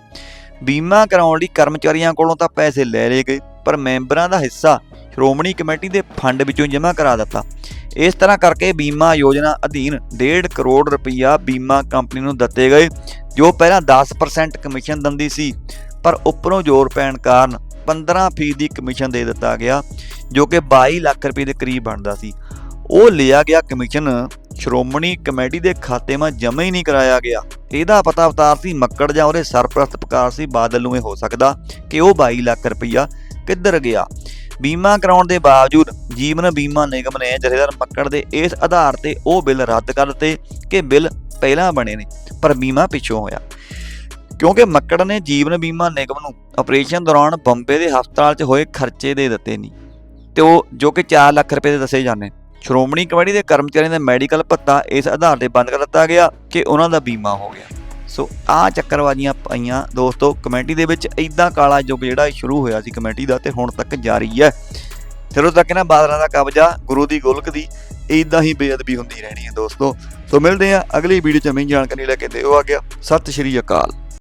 ਬੀਮਾ ਕਰਾਉਣ ਲਈ ਕਰਮਚਾਰੀਆਂ ਕੋਲੋਂ ਤਾਂ ਪੈਸੇ ਲੈ ਲਏ ਗਏ, ਪਰ ਮੈਂਬਰਾਂ ਦਾ ਹਿੱਸਾ ਸ਼੍ਰੋਮਣੀ ਕਮੇਟੀ ਦੇ ਫੰਡ ਵਿੱਚੋਂ ਜਮ੍ਹਾਂ ਕਰਾ ਦਿੱਤਾ। ਇਸ ਤਰ੍ਹਾਂ ਕਰਕੇ ਬੀਮਾ ਯੋਜਨਾ ਅਧੀਨ 1.5 ਕਰੋੜ ਰੁਪਈਆ ਬੀਮਾ ਕੰਪਨੀ ਨੂੰ ਦਿੱਤੇ ਗਏ, ਜੋ ਪਹਿਲਾਂ 10% ਕਮਿਸ਼ਨ ਦਿੰਦੀ ਸੀ, ਪਰ ਉੱਪਰੋਂ ਜ਼ੋਰ ਪੈਣ ਕਾਰਨ 15% ਦੀ ਕਮਿਸ਼ਨ ਦੇ ਦਿੱਤਾ ਗਿਆ, ਜੋ ਕਿ 22 ਲੱਖ ਰੁਪਏ ਦੇ ਕਰੀਬ ਬਣਦਾ ਸੀ। ਉਹ ਲਿਆ ਗਿਆ ਕਮਿਸ਼ਨ। ਸ਼੍ਰੋਮਣੀ ਕਮੇਟੀ ਦੇ ਖਾਤੇ 'ਮਾ ਜਮ੍ਹਾਂ ਹੀ ਨਹੀਂ ਕਰਾਇਆ ਗਿਆ। ਇਹਦਾ ਪਤਾ ਅਵਤਾਰ ਸੀ ਮੱਕੜ ਜਾਂ ਉਹਦੇ ਸਰਪ੍ਰਸਤ ਪ੍ਰਕਾਰ ਸੀ, ਬਾਦਲ ਨੂੰ ਇਹ ਹੋ ਸਕਦਾ ਕਿ ਉਹ 22 ਲੱਖ ਰੁਪਈਆ ਕਿੱਧਰ ਗਿਆ। ਬੀਮਾ ਕਰਾਉਣ ਦੇ ਬਾਵਜੂਦ ਜੀਵਨ ਬੀਮਾ ਨਿਗਮ ਨੇ ਜਥੇਦਾਰ ਮੱਕੜ ਦੇ ਇਸ ਆਧਾਰ ਤੇ ਉਹ ਬਿੱਲ ਰੱਦ ਕਰ ਦਿੱਤੇ ਕਿ ਬਿੱਲ ਪਹਿਲਾਂ ਬਣੇ ਨੇ, ਪਰ ਬੀਮਾ ਪਿੱਛੋਂ ਹੋਇਆ। ਕਿਉਂਕਿ ਮੱਕੜ ਨੇ ਜੀਵਨ ਬੀਮਾ ਨਿਗਮ ਨੂੰ ਆਪਰੇਸ਼ਨ ਦੌਰਾਨ ਬੰਬੇ ਦੇ ਹਸਪਤਾਲ 'ਚ ਹੋਏ ਖਰਚੇ ਦੇ ਦਿੱਤੇ ਨਹੀਂ ਤੇ ਉਹ ਜੋ ਕਿ 4 ਲੱਖ ਰੁਪਏ ਦੇ ਦੱਸੇ ਜਾਂਦੇ ਸ਼੍ਰੋਮਣੀ ਕਮੇਟੀ ਦੇ ਕਰਮਚਾਰੀਆਂ ਦਾ ਮੈਡੀਕਲ ਭੱਤਾ ਇਸ ਆਧਾਰ ਤੇ ਬੰਦ ਕਰ ਦਿੱਤਾ ਗਿਆ ਕਿ ਉਹਨਾਂ ਦਾ ਬੀਮਾ ਹੋ ਗਿਆ। ਸੋ ਆ ਚੱਕਰਵਾਜੀਆਂ ਪਈਆਂ ਦੋਸਤੋ, ਕਮੇਟੀ ਦੇ ਵਿੱਚ ਇਦਾਂ ਕਾਲਾ ਯੁੱਗ ਜਿਹੜਾ ਸ਼ੁਰੂ ਹੋਇਆ ਸੀ ਕਮੇਟੀ ਦਾ ਤੇ ਹੁਣ ਤੱਕ ਜਾਰੀ ਹੈ। ਜਦੋਂ ਤੱਕ ਨਾ ਬਾਦਲਾਂ ਦਾ ਕਬਜ਼ਾ, ਗੁਰੂ ਦੀ ਗੋਲਕ ਦੀ ਇਦਾਂ ਹੀ ਬੇਅਦਬੀ ਹੁੰਦੀ ਰਹਿਣੀ ਹੈ ਦੋਸਤੋ। ਸੋ ਮਿਲਦੇ ਆ ਅਗਲੀ ਵੀਡੀਓ ਚ ਨਵੀਂ ਜਾਣਕਾਰੀ ਲੈ ਕੇ ਦਿਓ ਆ ਗਿਆ ਸਤਿ ਸ਼੍ਰੀ ਅਕਾਲ।